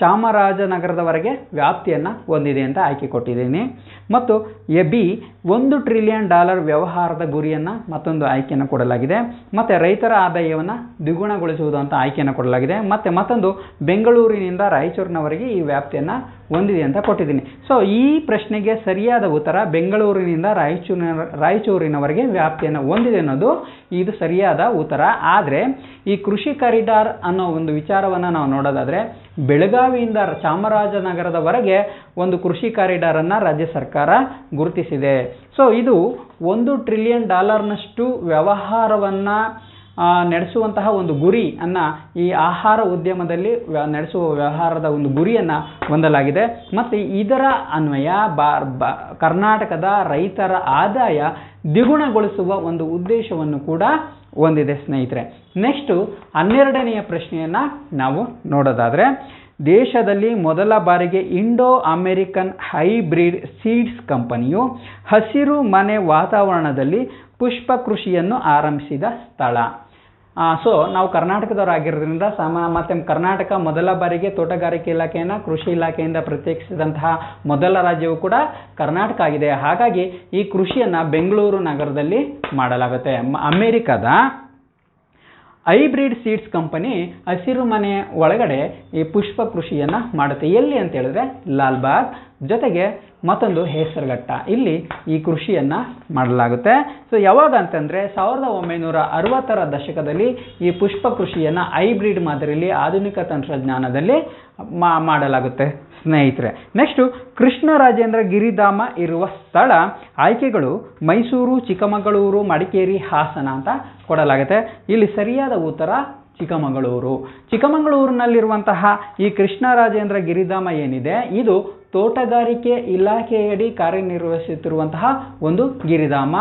ಚಾಮರಾಜನಗರದವರೆಗೆ ವ್ಯಾಪ್ತಿಯನ್ನು ಹೊಂದಿದೆ ಅಂತ ಆಯ್ಕೆ ಕೊಟ್ಟಿದ್ದೀನಿ. ಮತ್ತು ಎ ಬಿ ಒಂದು ಟ್ರಿಲಿಯನ್ ಡಾಲರ್ ವ್ಯವಹಾರದ ಗುರಿಯನ್ನು ಮತ್ತೊಂದು ಆಯ್ಕೆಯನ್ನು ಕೊಡಲಾಗಿದೆ. ಮತ್ತು ರೈತರ ಆದಾಯವನ್ನು ದ್ವಿಗುಣಗೊಳಿಸುವುದು ಅಂತ ಆಯ್ಕೆಯನ್ನು ಕೊಡಲಾಗಿದೆ. ಮತ್ತು ಮತ್ತೊಂದು ಬೆಂಗಳೂರಿನಿಂದ ರಾಯಚೂರಿನವರೆಗೆ ಈ ವ್ಯಾಪ್ತಿಯನ್ನು ಹೊಂದಿದೆ ಅಂತ ಕೊಟ್ಟಿದ್ದೀನಿ. ಸೊ ಈ ಪ್ರಶ್ನೆಗೆ ಸರಿಯಾದ ಉತ್ತರ ಬೆಂಗಳೂರಿನಿಂದ ರಾಯಚೂರಿನ, ರಾಯಚೂರಿನವರೆಗೆ ವ್ಯಾಪ್ತಿಯನ್ನು ಹೊಂದಿದೆ ಅನ್ನೋದು ಇದು ಸರಿಯಾದ ಉತ್ತರ. ಆದರೆ, ಈ ಕೃಷಿ ಕಾರಿಡಾರ್ ಅನ್ನೋ ಒಂದು ವಿಚಾರವನ್ನು ನಾವು ನೋಡೋದಾದರೆ, ಬೆಳಗಾವಿಯಿಂದ ಚಾಮರಾಜನಗರದವರೆಗೆ ಒಂದು ಕೃಷಿ ಕಾರಿಡಾರನ್ನು ರಾಜ್ಯ ಸರ್ಕಾರ ಗುರುತಿಸಿದೆ. ಸೊ ಇದು ಒಂದು ಟ್ರಿಲಿಯನ್ ಡಾಲರ್ನಷ್ಟು ವ್ಯವಹಾರವನ್ನು ನಡೆಸುವಂತಹ ಒಂದು ಗುರಿ ಅನ್ನ ಈ ಆಹಾರ ಉದ್ಯಮದಲ್ಲಿ ನಡೆಸುವ ವ್ಯವಹಾರದ ಒಂದು ಗುರಿಯನ್ನು ಹೊಂದಲಾಗಿದೆ. ಮತ್ತು ಇದರ ಅನ್ವಯ ಬ- ಕರ್ನಾಟಕದ ರೈತರ ಆದಾಯ ದ್ವಿಗುಣಗೊಳಿಸುವ ಒಂದು ಉದ್ದೇಶವನ್ನು ಕೂಡ ಹೊಂದಿದೆ ಸ್ನೇಹಿತರೆ. ನೆಕ್ಸ್ಟು ಹನ್ನೆರಡನೆಯ ಪ್ರಶ್ನೆಯನ್ನು ನಾವು ನೋಡೋದಾದರೆ, ದೇಶದಲ್ಲಿ ಮೊದಲ ಬಾರಿಗೆ ಇಂಡೋ ಅಮೆರಿಕನ್ ಹೈಬ್ರಿಡ್ ಸೀಡ್ಸ್ ಕಂಪನಿಯು ಹಸಿರು ಮನೆ ವಾತಾವರಣದಲ್ಲಿ ಪುಷ್ಪ ಕೃಷಿಯನ್ನು ಆರಂಭಿಸಿದ ಸ್ಥಳ. ಸೊ ನಾವು ಕರ್ನಾಟಕದವರಾಗಿರೋದ್ರಿಂದ ಸಮ, ಮತ್ತು ಕರ್ನಾಟಕ ಮೊದಲ ಬಾರಿಗೆ ತೋಟಗಾರಿಕೆ ಇಲಾಖೆಯನ್ನು ಕೃಷಿ ಇಲಾಖೆಯಿಂದ ಪ್ರತ್ಯೇಕಿಸಿದಂತಹ ಮೊದಲ ರಾಜ್ಯವು ಕೂಡ ಕರ್ನಾಟಕ ಆಗಿದೆ. ಹಾಗಾಗಿ ಈ ಕೃಷಿಯನ್ನು ಬೆಂಗಳೂರು ನಗರದಲ್ಲಿ ಮಾಡಲಾಗುತ್ತೆ. ಅಮೆರಿಕದ ಹೈಬ್ರಿಡ್ ಸೀಡ್ಸ್ ಕಂಪನಿ ಹಸಿರು ಮನೆ ಒಳಗಡೆ ಈ ಪುಷ್ಪ ಕೃಷಿಯನ್ನು ಮಾಡುತ್ತೆ. ಎಲ್ಲಿ ಅಂತ ಹೇಳಿದ್ರೆ ಲಾಲ್ಬಾಗ್ ಜೊತೆಗೆ ಮತ್ತೊಂದು ಹೆಸರುಘಟ್ಟ. ಇಲ್ಲಿ ಈ ಕೃಷಿಯನ್ನು ಮಾಡಲಾಗುತ್ತೆ. ಸೊ ಯಾವಾಗ ಅಂತಂದರೆ ಸಾವಿರದ ಒಂಬೈನೂರ ಅರವತ್ತರ ದಶಕದಲ್ಲಿ ಈ ಪುಷ್ಪ ಕೃಷಿಯನ್ನು ಹೈಬ್ರಿಡ್ ಮಾದರಿಯಲ್ಲಿ ಆಧುನಿಕ ತಂತ್ರಜ್ಞಾನದಲ್ಲಿ ಮಾಡಲಾಗುತ್ತೆ. ಸ್ನೇಹಿತರೆ. ನೆಕ್ಸ್ಟು ಕೃಷ್ಣರಾಜೇಂದ್ರ ಗಿರಿಧಾಮ ಇರುವ ಸ್ಥಳ. ಆಯ್ಕೆಗಳು ಮೈಸೂರು, ಚಿಕ್ಕಮಗಳೂರು, ಮಡಿಕೇರಿ, ಹಾಸನ ಅಂತ ಕೊಡಲಾಗುತ್ತೆ. ಇಲ್ಲಿ ಸರಿಯಾದ ಉತ್ತರ ಚಿಕ್ಕಮಗಳೂರು. ಚಿಕ್ಕಮಗಳೂರಿನಲ್ಲಿರುವಂತಹ ಈ ಕೃಷ್ಣರಾಜೇಂದ್ರ ಗಿರಿಧಾಮ ಏನಿದೆ? ಇದು ತೋಟಗಾರಿಕೆ ಇಲಾಖೆಯಡಿ ಕಾರ್ಯನಿರ್ವಹಿಸುತ್ತಿರುವಂತಹ ಒಂದು ಗಿರಿಧಾಮ.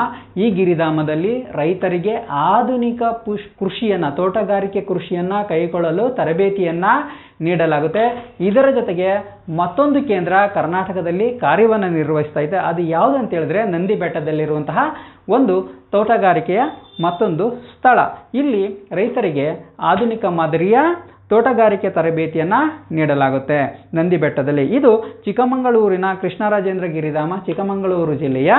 ಈ ಗಿರಿಧಾಮದಲ್ಲಿ ರೈತರಿಗೆ ಆಧುನಿಕ ಪುಷ್, ಕೃಷಿಯನ್ನು, ತೋಟಗಾರಿಕೆ ಕೃಷಿಯನ್ನು ಕೈಗೊಳ್ಳಲು ತರಬೇತಿಯನ್ನು ನೀಡಲಾಗುತ್ತೆ. ಇದರ ಜೊತೆಗೆ ಮತ್ತೊಂದು ಕೇಂದ್ರ ಕರ್ನಾಟಕದಲ್ಲಿ ಕಾರ್ಯವನ್ನು ನಿರ್ವಹಿಸ್ತಾ ಇದೆ. ಅದು ಯಾವುದು ಅಂತ ಹೇಳಿದ್ರೆ ನಂದಿ ಬೆಟ್ಟದಲ್ಲಿರುವಂತಹ ಒಂದು ತೋಟಗಾರಿಕೆಯ ಮತ್ತೊಂದು ಸ್ಥಳ. ಇಲ್ಲಿ ರೈತರಿಗೆ ಆಧುನಿಕ ಮಾದರಿಯ ತೋಟಗಾರಿಕೆ ತರಬೇತಿಯನ್ನು ನೀಡಲಾಗುತ್ತೆ. ನಂದಿ ಬೆಟ್ಟದಲ್ಲಿ ಇದು ಚಿಕ್ಕಮಗಳೂರಿನ ಕೃಷ್ಣರಾಜೇಂದ್ರ ಗಿರಿಧಾಮ, ಚಿಕ್ಕಮಗಳೂರು ಜಿಲ್ಲೆಯ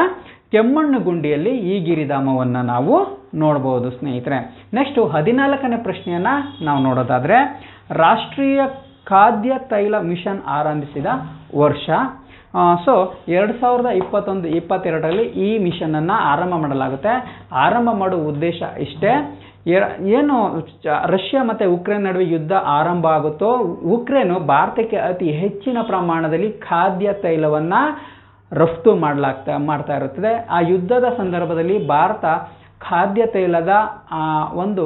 ಕೆಮ್ಮಣ್ಣುಗುಂಡಿಯಲ್ಲಿ ಈ ಗಿರಿಧಾಮವನ್ನು ನಾವು ನೋಡ್ಬೋದು ಸ್ನೇಹಿತರೆ. ನೆಕ್ಸ್ಟು ಹದಿನಾಲ್ಕನೇ ಪ್ರಶ್ನೆಯನ್ನು ನಾವು ನೋಡೋದಾದರೆ, ರಾಷ್ಟ್ರೀಯ ಖಾದ್ಯ ತೈಲ ಮಿಷನ್ ಆರಂಭಿಸಿದ ವರ್ಷ ಸೊ ಎರಡು ಸಾವಿರದ ಇಪ್ಪತ್ತೊಂದು, ಇಪ್ಪತ್ತೆರಡರಲ್ಲಿ ಈ ಮಿಷನನ್ನು ಆರಂಭ ಮಾಡಲಾಗುತ್ತೆ. ಆರಂಭ ಮಾಡುವ ಉದ್ದೇಶ ಇಷ್ಟೇ. ಏನು ರಷ್ಯಾ ಮತ್ತು ಉಕ್ರೇನ್ ನಡುವೆ ಯುದ್ಧ ಆರಂಭ ಆಗುತ್ತೋ, ಉಕ್ರೇನು ಭಾರತಕ್ಕೆ ಅತಿ ಹೆಚ್ಚಿನ ಪ್ರಮಾಣದಲ್ಲಿ ಖಾದ್ಯ ತೈಲವನ್ನು ರಫ್ತು ಮಾಡಲಾಗ್ತಾ, ಮಾಡ್ತಾ ಇರುತ್ತದೆ. ಆ ಯುದ್ಧದ ಸಂದರ್ಭದಲ್ಲಿ ಭಾರತ ಖಾದ್ಯ ತೈಲದ ಒಂದು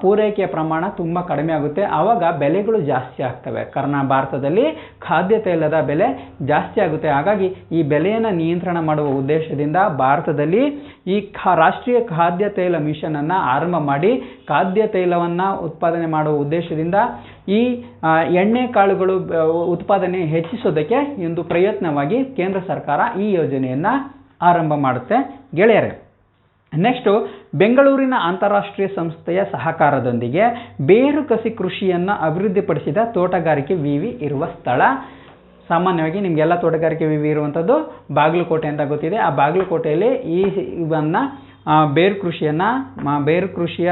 ಪೂರೈಕೆಯ ಪ್ರಮಾಣ ತುಂಬ ಕಡಿಮೆ ಆಗುತ್ತೆ. ಆವಾಗ ಬೆಲೆಗಳು ಜಾಸ್ತಿ ಆಗ್ತವೆ. ಕರ್ನಾ ಭಾರತದಲ್ಲಿ ಖಾದ್ಯ ತೈಲದ ಬೆಲೆ ಜಾಸ್ತಿ ಆಗುತ್ತೆ. ಹಾಗಾಗಿ ಈ ಬೆಲೆಯನ್ನು ನಿಯಂತ್ರಣ ಮಾಡುವ ಉದ್ದೇಶದಿಂದ ಭಾರತದಲ್ಲಿ ಈ ಖಾ, ರಾಷ್ಟ್ರೀಯ ಖಾದ್ಯ ತೈಲ ಮಿಷನನ್ನು ಆರಂಭ ಮಾಡಿ ಖಾದ್ಯ ತೈಲವನ್ನು ಉತ್ಪಾದನೆ ಮಾಡುವ ಉದ್ದೇಶದಿಂದ ಈ ಎಣ್ಣೆ ಕಾಳುಗಳು ಉತ್ಪಾದನೆ ಹೆಚ್ಚಿಸೋದಕ್ಕೆ ಒಂದು ಪ್ರಯತ್ನವಾಗಿ ಕೇಂದ್ರ ಸರ್ಕಾರ ಈ ಯೋಜನೆಯನ್ನು ಆರಂಭ ಮಾಡುತ್ತೆ. ಗೆಳೆಯರೆ ನೆಕ್ಸ್ಟು ಬೆಂಗಳೂರಿನ ಅಂತಾರಾಷ್ಟ್ರೀಯ ಸಂಸ್ಥೆಯ ಸಹಕಾರದೊಂದಿಗೆ ಬೇರು ಕಸಿ ಕೃಷಿಯನ್ನು ಅಭಿವೃದ್ಧಿಪಡಿಸಿದ ತೋಟಗಾರಿಕೆ ವಿವಿ ಇರುವ ಸ್ಥಳ. ಸಾಮಾನ್ಯವಾಗಿ ನಿಮಗೆಲ್ಲ ತೋಟಗಾರಿಕೆ ವಿವಿ ಇರುವಂಥದ್ದು ಬಾಗಲಕೋಟೆ ಅಂತ ಗೊತ್ತಿದೆ. ಆ ಬಾಗಲಕೋಟೆಯಲ್ಲಿ ಈ ಇವನ್ನು ಬೇರು ಕೃಷಿಯನ್ನು, ಮಾ ಬೇರು ಕೃಷಿಯ,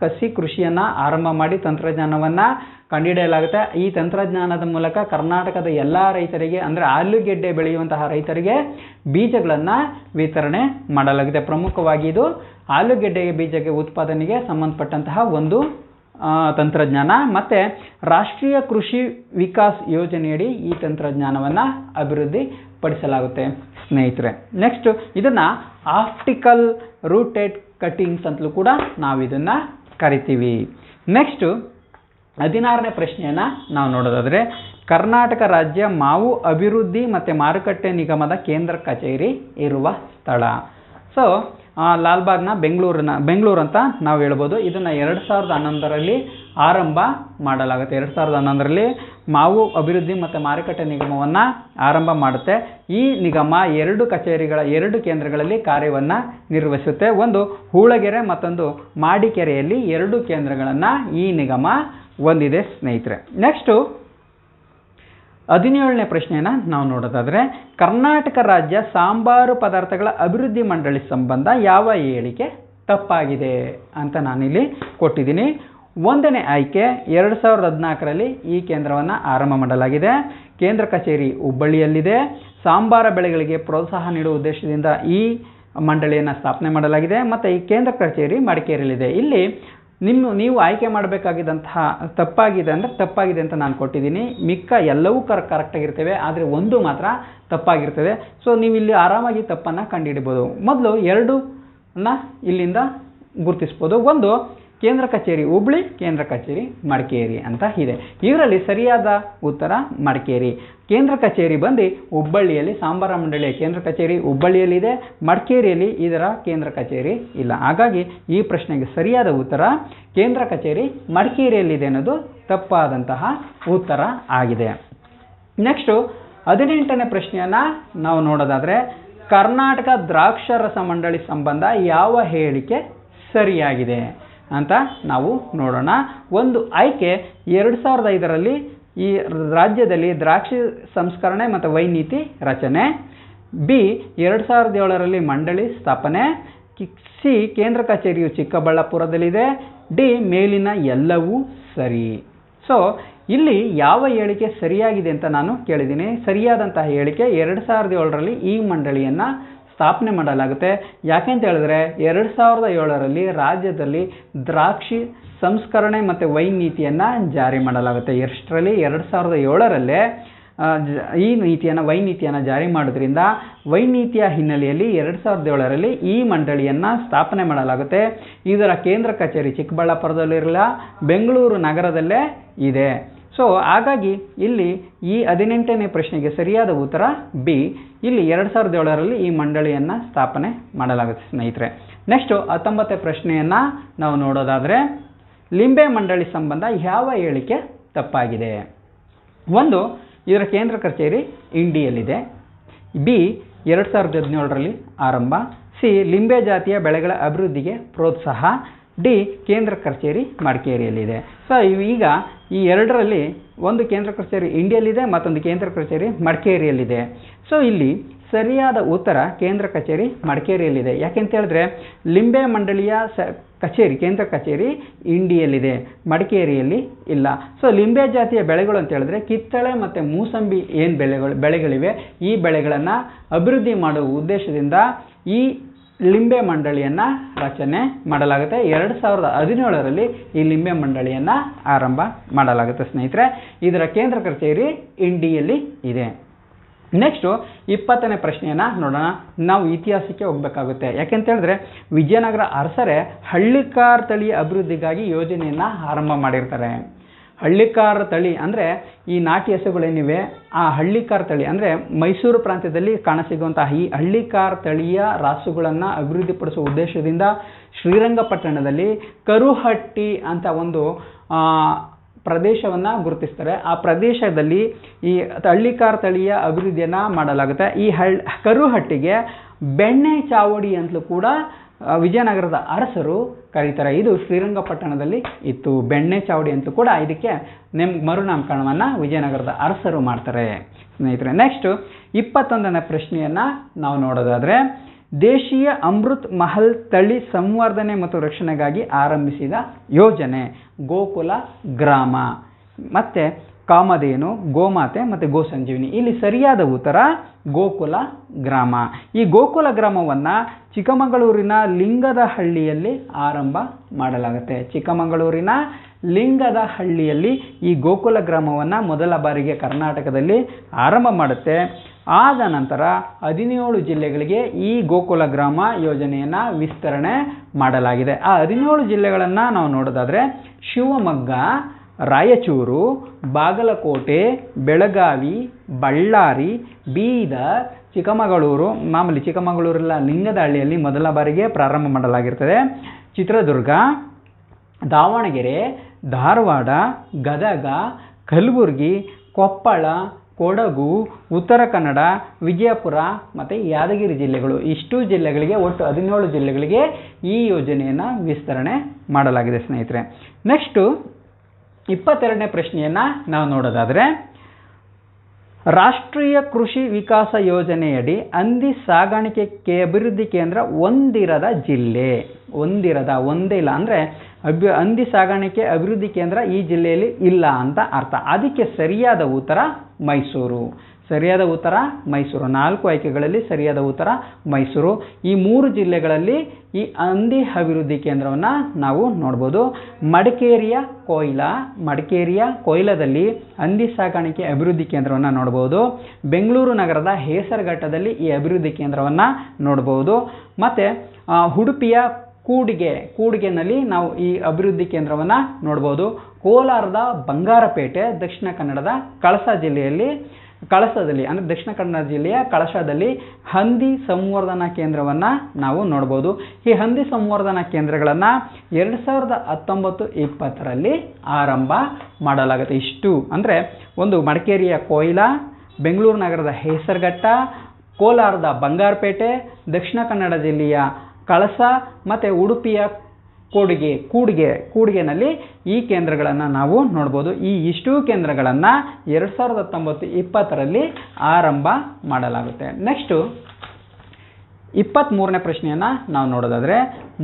ಕಸಿ ಕೃಷಿಯನ್ನು ಆರಂಭ ಮಾಡಿ ತಂತ್ರಜ್ಞಾನವನ್ನು ಕಂಡುಹಿಡಿಯಲಾಗುತ್ತೆ. ಈ ತಂತ್ರಜ್ಞಾನದ ಮೂಲಕ ಕರ್ನಾಟಕದ ಎಲ್ಲ ರೈತರಿಗೆ, ಅಂದರೆ ಆಲೂಗೆಡ್ಡೆ ಬೆಳೆಯುವಂತಹ ರೈತರಿಗೆ ಬೀಜಗಳನ್ನು ವಿತರಣೆ ಮಾಡಲಾಗಿದೆ. ಪ್ರಮುಖವಾಗಿ ಇದು ಆಲೂಗೆಡ್ಡೆಯ ಬೀಜಕ್ಕೆ ಉತ್ಪಾದನೆಗೆ ಸಂಬಂಧಪಟ್ಟಂತಹ ಒಂದು ತಂತ್ರಜ್ಞಾನ. ಮತ್ತು ರಾಷ್ಟ್ರೀಯ ಕೃಷಿ ವಿಕಾಸ್ ಯೋಜನೆಯಡಿ ಈ ತಂತ್ರಜ್ಞಾನವನ್ನು ಅಭಿವೃದ್ಧಿ ಪಡಿಸಲಾಗುತ್ತೆ ಸ್ನೇಹಿತರೆ ನೆಕ್ಸ್ಟ್ ಇದನ್ನು ಆಪ್ಟಿಕಲ್ ರೂಟೆಡ್ ಕಟ್ಟಿಂಗ್ಸ್ ಅಂತಲೂ ಕೂಡ ನಾವು ಇದನ್ನು ಕರಿತೀವಿ. ನೆಕ್ಸ್ಟು ಹದಿನಾರನೇ ಪ್ರಶ್ನೆಯನ್ನು ನಾವು ನೋಡೋದಾದರೆ, ಕರ್ನಾಟಕ ರಾಜ್ಯ ಮಾವು ಅಭಿವೃದ್ಧಿ ಮತ್ತು ಮಾರುಕಟ್ಟೆ ನಿಗಮದ ಕೇಂದ್ರ ಕಚೇರಿ ಇರುವ ಸ್ಥಳ. ಸೊ ಲಾಲ್ಬಾಗ್ನ ಬೆಂಗಳೂರಿನ, ಬೆಂಗಳೂರು ಅಂತ ನಾವು ಹೇಳ್ಬೋದು. ಇದನ್ನು ಎರಡು ಸಾವಿರದ ಹನ್ನೊಂದರಲ್ಲಿ ಆರಂಭ ಮಾಡಲಾಗುತ್ತೆ. ಎರಡು ಸಾವಿರದ ಹನ್ನೊಂದರಲ್ಲಿ ಮಾವು ಅಭಿವೃದ್ಧಿ ಮತ್ತು ಮಾರುಕಟ್ಟೆ ನಿಗಮವನ್ನು ಆರಂಭ ಮಾಡುತ್ತೆ. ಈ ನಿಗಮ ಎರಡು ಕಚೇರಿಗಳ, ಎರಡು ಕೇಂದ್ರಗಳಲ್ಲಿ ಕಾರ್ಯವನ್ನು ನಿರ್ವಹಿಸುತ್ತೆ. ಒಂದು ಹೂಳಗೆರೆ, ಮತ್ತೊಂದು ಮಾಡಿಕೆರೆಯಲ್ಲಿ ಎರಡು ಕೇಂದ್ರಗಳನ್ನು ಈ ನಿಗಮ ಹೊಂದಿದೆ ಸ್ನೇಹಿತರೆ. ನೆಕ್ಸ್ಟು ಹದಿನೇಳನೇ ಪ್ರಶ್ನೆಯನ್ನು ನಾವು ನೋಡೋದಾದರೆ, ಕರ್ನಾಟಕ ರಾಜ್ಯ ಸಾಂಬಾರು ಪದಾರ್ಥಗಳ ಅಭಿವೃದ್ಧಿ ಮಂಡಳಿ ಸಂಬಂಧ ಯಾವ ಹೇಳಿಕೆ ತಪ್ಪಾಗಿದೆ ಅಂತ ನಾನಿಲ್ಲಿ ಕೊಟ್ಟಿದ್ದೀನಿ. ಒಂದನೇ ಆಯ್ಕೆ ಎರಡು ಸಾವಿರದ ಹದಿನಾಲ್ಕರಲ್ಲಿ ಈ ಕೇಂದ್ರವನ್ನು ಆರಂಭ ಮಾಡಲಾಗಿದೆ. ಕೇಂದ್ರ ಕಚೇರಿ ಹುಬ್ಬಳ್ಳಿಯಲ್ಲಿದೆ. ಸಾಂಬಾರ ಬೆಳೆಗಳಿಗೆ ಪ್ರೋತ್ಸಾಹ ನೀಡುವ ಉದ್ದೇಶದಿಂದ ಈ ಮಂಡಳಿಯನ್ನು ಸ್ಥಾಪನೆ ಮಾಡಲಾಗಿದೆ. ಮತ್ತು ಈ ಕೇಂದ್ರ ಕಚೇರಿ ಮಡಿಕೇರಿಯಲ್ಲಿದೆ. ಇಲ್ಲಿ ನಿಮ್ಮ, ನೀವು ಆಯ್ಕೆ ಮಾಡಬೇಕಾಗಿದ್ದಂತಹ ತಪ್ಪಾಗಿದೆ ಅಂದರೆ ತಪ್ಪಾಗಿದೆ ಅಂತ ನಾನು ಕೊಟ್ಟಿದ್ದೀನಿ. ಮಿಕ್ಕ ಎಲ್ಲವೂ ಕರ್ ಕರೆಕ್ಟಾಗಿರ್ತವೆ ಆದರೆ ಒಂದು ಮಾತ್ರ ತಪ್ಪಾಗಿರ್ತದೆ. ಸೊ ನೀವು ಇಲ್ಲಿ ಆರಾಮಾಗಿ ತಪ್ಪನ್ನು ಕಂಡುಹಿಡಿಬೋದು. ಮೊದಲು ಎರಡು ನ ಇಲ್ಲಿಂದ ಗುರುತಿಸ್ಬೋದು. ಒಂದು ಕೇಂದ್ರ ಕಚೇರಿ ಹುಬ್ಳಿ, ಕೇಂದ್ರ ಕಚೇರಿ ಮಡಿಕೇರಿ ಅಂತ ಇದೆ. ಇದರಲ್ಲಿ ಸರಿಯಾದ ಉತ್ತರ ಮಡಿಕೇರಿ. ಕೇಂದ್ರ ಕಚೇರಿ ಬಂದು ಹುಬ್ಬಳ್ಳಿಯಲ್ಲಿ, ಸಾಂಬಾರ ಮಂಡಳಿಯ ಕೇಂದ್ರ ಕಚೇರಿ ಹುಬ್ಬಳ್ಳಿಯಲ್ಲಿದೆ, ಮಡಿಕೇರಿಯಲ್ಲಿ ಇದರ ಕೇಂದ್ರ ಕಚೇರಿ ಇಲ್ಲ. ಹಾಗಾಗಿ ಈ ಪ್ರಶ್ನೆಗೆ ಸರಿಯಾದ ಉತ್ತರ ಕೇಂದ್ರ ಕಚೇರಿ ಮಡಿಕೇರಿಯಲ್ಲಿದೆ ಅನ್ನೋದು ತಪ್ಪಾದಂತಹ ಉತ್ತರ ಆಗಿದೆ. ನೆಕ್ಸ್ಟು ಹದಿನೆಂಟನೇ ಪ್ರಶ್ನೆಯನ್ನು ನಾವು ನೋಡೋದಾದರೆ, ಕರ್ನಾಟಕ ದ್ರಾಕ್ಷರಸ ಮಂಡಳಿ ಸಂಬಂಧ ಯಾವ ಹೇಳಿಕೆ ಸರಿಯಾಗಿದೆ? ಅಂತ ನಾವು ನೋಡೋಣ. ಒಂದು ಆಯ್ಕೆ ಎರಡು ಸಾವಿರದ ಐದರಲ್ಲಿ ಈ ರಾಜ್ಯದಲ್ಲಿ ದ್ರಾಕ್ಷಿ ಸಂಸ್ಕರಣೆ ಮತ್ತು ವೈನ್ ನೀತಿ ರಚನೆ. ಬಿ, ಎರಡು ಸಾವಿರದ ಏಳರಲ್ಲಿ ಮಂಡಳಿ ಸ್ಥಾಪನೆ. ಸಿ, ಕೇಂದ್ರ ಕಚೇರಿಯು ಚಿಕ್ಕಬಳ್ಳಾಪುರದಲ್ಲಿದೆ. ಡಿ, ಮೇಲಿನ ಎಲ್ಲವೂ ಸರಿ. ಸೊ ಇಲ್ಲಿ ಯಾವ ಹೇಳಿಕೆ ಸರಿಯಾಗಿದೆ ಅಂತ ನಾನು ಕೇಳಿದ್ದೀನಿ. ಸರಿಯಾದಂತಹ ಹೇಳಿಕೆ ಎರಡು ಸಾವಿರದ ಏಳರಲ್ಲಿ ಈ ಮಂಡಳಿಯನ್ನು ಸ್ಥಾಪನೆ ಮಾಡಲಾಗುತ್ತೆ. ಯಾಕೆಂತ ಹೇಳಿದ್ರೆ, ಎರಡು ಸಾವಿರದ ಏಳರಲ್ಲಿ ರಾಜ್ಯದಲ್ಲಿ ದ್ರಾಕ್ಷಿ ಸಂಸ್ಕರಣೆ ಮತ್ತು ವೈನ್ ನೀತಿಯನ್ನು ಜಾರಿ ಮಾಡಲಾಗುತ್ತೆ. ಎಷ್ಟರಲ್ಲಿ? ಎರಡು ಸಾವಿರದ ಏಳರಲ್ಲೇ ಈ ನೀತಿಯನ್ನು, ವೈನ್ ನೀತಿಯನ್ನು ಜಾರಿ ಮಾಡೋದ್ರಿಂದ ವೈನ್ ನೀತಿಯ ಹಿನ್ನೆಲೆಯಲ್ಲಿ ಎರಡು ಸಾವಿರದ ಏಳರಲ್ಲಿ ಈ ಮಂಡಳಿಯನ್ನು ಸ್ಥಾಪನೆ ಮಾಡಲಾಗುತ್ತೆ. ಇದರ ಕೇಂದ್ರ ಕಚೇರಿ ಚಿಕ್ಕಬಳ್ಳಾಪುರದಲ್ಲಿರಲ್ಲ, ಬೆಂಗಳೂರು ನಗರದಲ್ಲೇ ಇದೆ. ಸೊ ಹಾಗಾಗಿ ಇಲ್ಲಿ ಈ ಹದಿನೆಂಟನೇ ಪ್ರಶ್ನೆಗೆ ಸರಿಯಾದ ಉತ್ತರ ಬಿ ಇಲ್ಲಿ ಎರಡು ಸಾವಿರದ ಏಳರಲ್ಲಿ ಈ ಮಂಡಳಿಯನ್ನು ಸ್ಥಾಪನೆ ಮಾಡಲಾಗುತ್ತೆ, ಸ್ನೇಹಿತರೆ. ನೆಕ್ಸ್ಟು ಹತ್ತೊಂಬತ್ತನೇ ಪ್ರಶ್ನೆಯನ್ನು ನಾವು ನೋಡೋದಾದರೆ, ಲಿಂಬೆ ಮಂಡಳಿ ಸಂಬಂಧ ಯಾವ ಹೇಳಿಕೆ ತಪ್ಪಾಗಿದೆ? ಒಂದು, ಇದರ ಕೇಂದ್ರ ಕಚೇರಿ ಇಂಡಿಯಲ್ಲಿದೆ. ಬಿ ಎರಡು ಸಾವಿರದ ಹದಿನೇಳರಲ್ಲಿ ಆರಂಭ. ಸಿ ಲಿಂಬೆ ಜಾತಿಯ ಬೆಳೆಗಳ ಅಭಿವೃದ್ಧಿಗೆ ಪ್ರೋತ್ಸಾಹ. ಡಿ ಕೇಂದ್ರ ಕಚೇರಿ ಮಡಿಕೇರಿಯಲ್ಲಿದೆ. ಸೊ ಈಗ ಈ ಎರಡರಲ್ಲಿ ಒಂದು ಕೇಂದ್ರ ಕಚೇರಿ ಇಂಡಿಯಲ್ಲಿದೆ ಮತ್ತೊಂದು ಕೇಂದ್ರ ಕಚೇರಿ ಮಡಿಕೇರಿಯಲ್ಲಿದೆ. ಸೊ ಇಲ್ಲಿ ಸರಿಯಾದ ಉತ್ತರ ಕೇಂದ್ರ ಕಚೇರಿ ಮಡಿಕೇರಿಯಲ್ಲಿದೆ. ಯಾಕೆಂತ ಹೇಳಿದ್ರೆ, ಲಿಂಬೆ ಮಂಡಳಿಯ ಸ ಕಚೇರಿ, ಕೇಂದ್ರ ಕಚೇರಿ ಇಂಡಿಯಲ್ಲಿದೆ ಮಡಿಕೇರಿಯಲ್ಲಿ ಇಲ್ಲ. ಸೊ ಲಿಂಬೆ ಜಾತಿಯ ಬೆಳೆಗಳು ಅಂತ ಹೇಳಿದ್ರೆ, ಕಿತ್ತಳೆ ಮತ್ತು ಮೂಸಂಬಿ ಏನು ಬೆಳೆಗಳು, ಬೆಳೆಗಳಿವೆ? ಈ ಬೆಳೆಗಳನ್ನು ಅಭಿವೃದ್ಧಿ ಮಾಡುವ ಉದ್ದೇಶದಿಂದ ಈ ಲಿಂಬೆ ಮಂಡಳಿಯನ್ನು ರಚನೆ ಮಾಡಲಾಗುತ್ತೆ. ಎರಡು ಸಾವಿರದ ಹದಿನೇಳರಲ್ಲಿ ಈ ಲಿಂಬೆ ಮಂಡಳಿಯನ್ನು ಆರಂಭ ಮಾಡಲಾಗುತ್ತೆ ಸ್ನೇಹಿತರೆ. ಇದರ ಕೇಂದ್ರ ಕಚೇರಿ ಇಂಡಿಯಲ್ಲಿ ಇದೆ. ನೆಕ್ಸ್ಟು ಇಪ್ಪತ್ತನೇ ಪ್ರಶ್ನೆಯನ್ನು ನೋಡೋಣ. ನಾವು ಇತಿಹಾಸಕ್ಕೆ ಹೋಗಬೇಕಾಗುತ್ತೆ. ಯಾಕೆಂತ ಹೇಳಿದ್ರೆ, ವಿಜಯನಗರ ಅರಸರೇ ಹಳ್ಳಿಕಾರ್ ತಳಿಯ ಅಭಿವೃದ್ಧಿಗಾಗಿ ಯೋಜನೆಯನ್ನು ಆರಂಭ ಮಾಡಿರ್ತಾರೆ. ಹಳ್ಳಿಕಾರ್ ತಳಿ ಅಂದರೆ ಈ ನಾಟಿ ಹಸುಗಳೇನಿವೆ ಆ ಹಳ್ಳಿಕಾರ ತಳಿ ಅಂದರೆ ಮೈಸೂರು ಪ್ರಾಂತ್ಯದಲ್ಲಿ ಕಾಣಸಿಗುವಂತಹ ಈ ಹಳ್ಳಿಕಾರ ತಳಿಯ ರಾಸುಗಳನ್ನು ಅಭಿವೃದ್ಧಿಪಡಿಸುವ ಉದ್ದೇಶದಿಂದ ಶ್ರೀರಂಗಪಟ್ಟಣದಲ್ಲಿ ಕರುಹಟ್ಟಿ ಅಂತ ಒಂದು ಪ್ರದೇಶವನ್ನು ಗುರುತಿಸ್ತಾರೆ. ಆ ಪ್ರದೇಶದಲ್ಲಿ ಈ ಹಳ್ಳಿಕಾರ ತಳಿಯ ಅಭಿವೃದ್ಧಿಯನ್ನು ಮಾಡಲಾಗುತ್ತೆ. ಈ ಹಳ್, ಕರುಹಟ್ಟಿಗೆ ಬೆಣ್ಣೆ ಚಾವಡಿ ಅಂತಲೂ ಕೂಡ ವಿಜಯನಗರದ ಅರಸರು ಕರೀತಾರೆ. ಇದು ಶ್ರೀರಂಗಪಟ್ಟಣದಲ್ಲಿ ಇತ್ತು. ಬೆಣ್ಣೆ ಚಾವಡಿ ಅಂತೂ ಕೂಡ ಇದಕ್ಕೆ ನಿಮ್ ಮರುನಾಮಕರಣವನ್ನು ವಿಜಯನಗರದ ಅರಸರು ಮಾಡ್ತಾರೆ. ಸ್ನೇಹಿತರೆ ನೆಕ್ಸ್ಟ್ ಇಪ್ಪತ್ತೊಂದನೇ ಪ್ರಶ್ನೆಯನ್ನು ನಾವು ನೋಡೋದಾದರೆ, ದೇಶೀಯ ಅಮೃತ್ ಮಹಲ್ ತಳಿ ಸಂವರ್ಧನೆ ಮತ್ತು ರಕ್ಷಣೆಗಾಗಿ ಆರಂಭಿಸಿದ ಯೋಜನೆ ಗೋಕುಲ ಗ್ರಾಮ. ಮತ್ತು ಕಾಮಧೇನು, ಗೋಮಾತೆ ಮತ್ತು ಗೋ ಸಂಜೀವಿನಿ ಇಲ್ಲಿ ಸರಿಯಾದ ಉತ್ತರ ಗೋಕುಲ ಗ್ರಾಮ. ಈ ಗೋಕುಲ ಗ್ರಾಮವನ್ನು ಚಿಕ್ಕಮಗಳೂರಿನ ಲಿಂಗದ ಹಳ್ಳಿಯಲ್ಲಿ ಆರಂಭ ಮಾಡಲಾಗುತ್ತೆ. ಚಿಕ್ಕಮಗಳೂರಿನ ಲಿಂಗದ ಹಳ್ಳಿಯಲ್ಲಿ ಈ ಗೋಕುಲ ಗ್ರಾಮವನ್ನು ಮೊದಲ ಬಾರಿಗೆ ಕರ್ನಾಟಕದಲ್ಲಿ ಆರಂಭ ಮಾಡುತ್ತೆ. ಆದ ನಂತರ ಹದಿನೇಳು ಜಿಲ್ಲೆಗಳಿಗೆ ಈ ಗೋಕುಲ ಗ್ರಾಮ ಯೋಜನೆಯನ್ನು ವಿಸ್ತರಣೆ ಮಾಡಲಾಗಿದೆ. ಆ ಹದಿನೇಳು ಜಿಲ್ಲೆಗಳನ್ನು ನಾವು ನೋಡೋದಾದರೆ ಶಿವಮೊಗ್ಗ ರಾಯಚೂರು, ಬಾಗಲಕೋಟೆ, ಬೆಳಗಾವಿ, ಬಳ್ಳಾರಿ, ಬೀದರ್, ಚಿಕ್ಕಮಗಳೂರು. ಮಾಮೂಲಿ ಚಿಕ್ಕಮಗಳೂರೆಲ್ಲ ಲಿಂಗದಹಳ್ಳಿಯಲ್ಲಿ ಮೊದಲ ಬಾರಿಗೆ ಪ್ರಾರಂಭ ಮಾಡಲಾಗಿರ್ತದೆ. ಚಿತ್ರದುರ್ಗ, ದಾವಣಗೆರೆ, ಧಾರವಾಡ, ಗದಗ, ಕಲಬುರಗಿ, ಕೊಪ್ಪಳ, ಕೊಡಗು, ಉತ್ತರ ಕನ್ನಡ, ವಿಜಯಪುರ ಮತ್ತು ಯಾದಗಿರಿ ಜಿಲ್ಲೆಗಳು. ಇಷ್ಟು ಜಿಲ್ಲೆಗಳಿಗೆ ಒಟ್ಟು ಹದಿನೇಳು ಜಿಲ್ಲೆಗಳಿಗೆ ಈ ಯೋಜನೆಯನ್ನು ವಿಸ್ತರಣೆ ಮಾಡಲಾಗಿದೆ ಸ್ನೇಹಿತರೆ. ನೆಕ್ಸ್ಟು ಇಪ್ಪತ್ತೆರಡನೇ ಪ್ರಶ್ನೆಯನ್ನು ನಾವು ನೋಡೋದಾದರೆ, ರಾಷ್ಟ್ರೀಯ ಕೃಷಿ ವಿಕಾಸ ಯೋಜನೆಯಡಿ ಹಂದಿ ಸಾಗಾಣಿಕೆ ಕೆ, ಅಭಿವೃದ್ಧಿ ಕೇಂದ್ರ ಒಂದಿರದ ಜಿಲ್ಲೆ. ಒಂದಿರದ, ಒಂದೇ ಇಲ್ಲ ಅಂದರೆ ಅಭಿ ಹಂದಿ ಸಾಗಾಣಿಕೆ ಅಭಿವೃದ್ಧಿ ಕೇಂದ್ರ ಈ ಜಿಲ್ಲೆಯಲ್ಲಿ ಇಲ್ಲ ಅಂತ ಅರ್ಥ. ಅದಕ್ಕೆ ಸರಿಯಾದ ಉತ್ತರ ಮೈಸೂರು. ಸರಿಯಾದ ಉತ್ತರ ಮೈಸೂರು. ನಾಲ್ಕು ಆಯ್ಕೆಗಳಲ್ಲಿ ಸರಿಯಾದ ಉತ್ತರ ಮೈಸೂರು. ಈ ಮೂರು ಜಿಲ್ಲೆಗಳಲ್ಲಿ ಈ ಹಂದಿ ಅಭಿವೃದ್ಧಿ ಕೇಂದ್ರವನ್ನು ನಾವು ನೋಡ್ಬೋದು. ಮಡಿಕೇರಿಯ ಕೊಯ್ಲಾ, ಮಡಿಕೇರಿಯ ಕೊಯ್ಲದಲ್ಲಿ ಹಂದಿ ಸಾಕಾಣಿಕೆ ಅಭಿವೃದ್ಧಿ ಕೇಂದ್ರವನ್ನು ನೋಡ್ಬೋದು. ಬೆಂಗಳೂರು ನಗರದ ಹೇಸರಘಟ್ಟದಲ್ಲಿ ಈ ಅಭಿವೃದ್ಧಿ ಕೇಂದ್ರವನ್ನು ನೋಡ್ಬೋದು. ಮತ್ತು ಉಡುಪಿಯ ಕೂಡಿಗೆ, ಕೂಡಿಗೆನಲ್ಲಿ ನಾವು ಈ ಅಭಿವೃದ್ಧಿ ಕೇಂದ್ರವನ್ನು ನೋಡ್ಬೋದು. ಕೋಲಾರದ ಬಂಗಾರಪೇಟೆ, ದಕ್ಷಿಣ ಕನ್ನಡದ ಕಳಸ ಜಿಲ್ಲೆಯಲ್ಲಿ ಕಳಸದಲ್ಲಿ, ಅಂದರೆ ದಕ್ಷಿಣ ಕನ್ನಡ ಜಿಲ್ಲೆಯ ಕಳಶದಲ್ಲಿ ಹಂದಿ ಸಂವರ್ಧನಾ ಕೇಂದ್ರವನ್ನು ನಾವು ನೋಡ್ಬೋದು. ಈ ಹಂದಿ ಸಂವರ್ಧನಾ ಕೇಂದ್ರಗಳನ್ನು ಎರಡು ಸಾವಿರದ ಹತ್ತೊಂಬತ್ತು ಇಪ್ಪತ್ತರಲ್ಲಿ ಆರಂಭ ಮಾಡಲಾಗುತ್ತೆ. ಇಷ್ಟು ಅಂದರೆ ಒಂದು ಮಡಿಕೇರಿಯ ಕೊಯ್ಲಾ, ಬೆಂಗಳೂರು ನಗರದ ಹೇಸರಘಟ್ಟ, ಕೋಲಾರದ ಬಂಗಾರಪೇಟೆ, ದಕ್ಷಿಣ ಕನ್ನಡ ಜಿಲ್ಲೆಯ ಕಳಸ, ಮತ್ತು ಉಡುಪಿಯ ಕೂಡಿಗೆ ಕೂಡಿಗೆ, ಕೂಡಿಗೆನಲ್ಲಿ ಈ ಕೇಂದ್ರಗಳನ್ನು ನಾವು ನೋಡ್ಬೋದು. ಈ ಇಷ್ಟೂ ಕೇಂದ್ರಗಳನ್ನು ಎರಡು ಸಾವಿರದ ಹತ್ತೊಂಬತ್ತು ಇಪ್ಪತ್ತರಲ್ಲಿ ಆರಂಭ ಮಾಡಲಾಗುತ್ತೆ. ನೆಕ್ಸ್ಟು ಇಪ್ಪತ್ತ್ಮೂರನೇ ಪ್ರಶ್ನೆಯನ್ನು ನಾವು ನೋಡೋದಾದರೆ,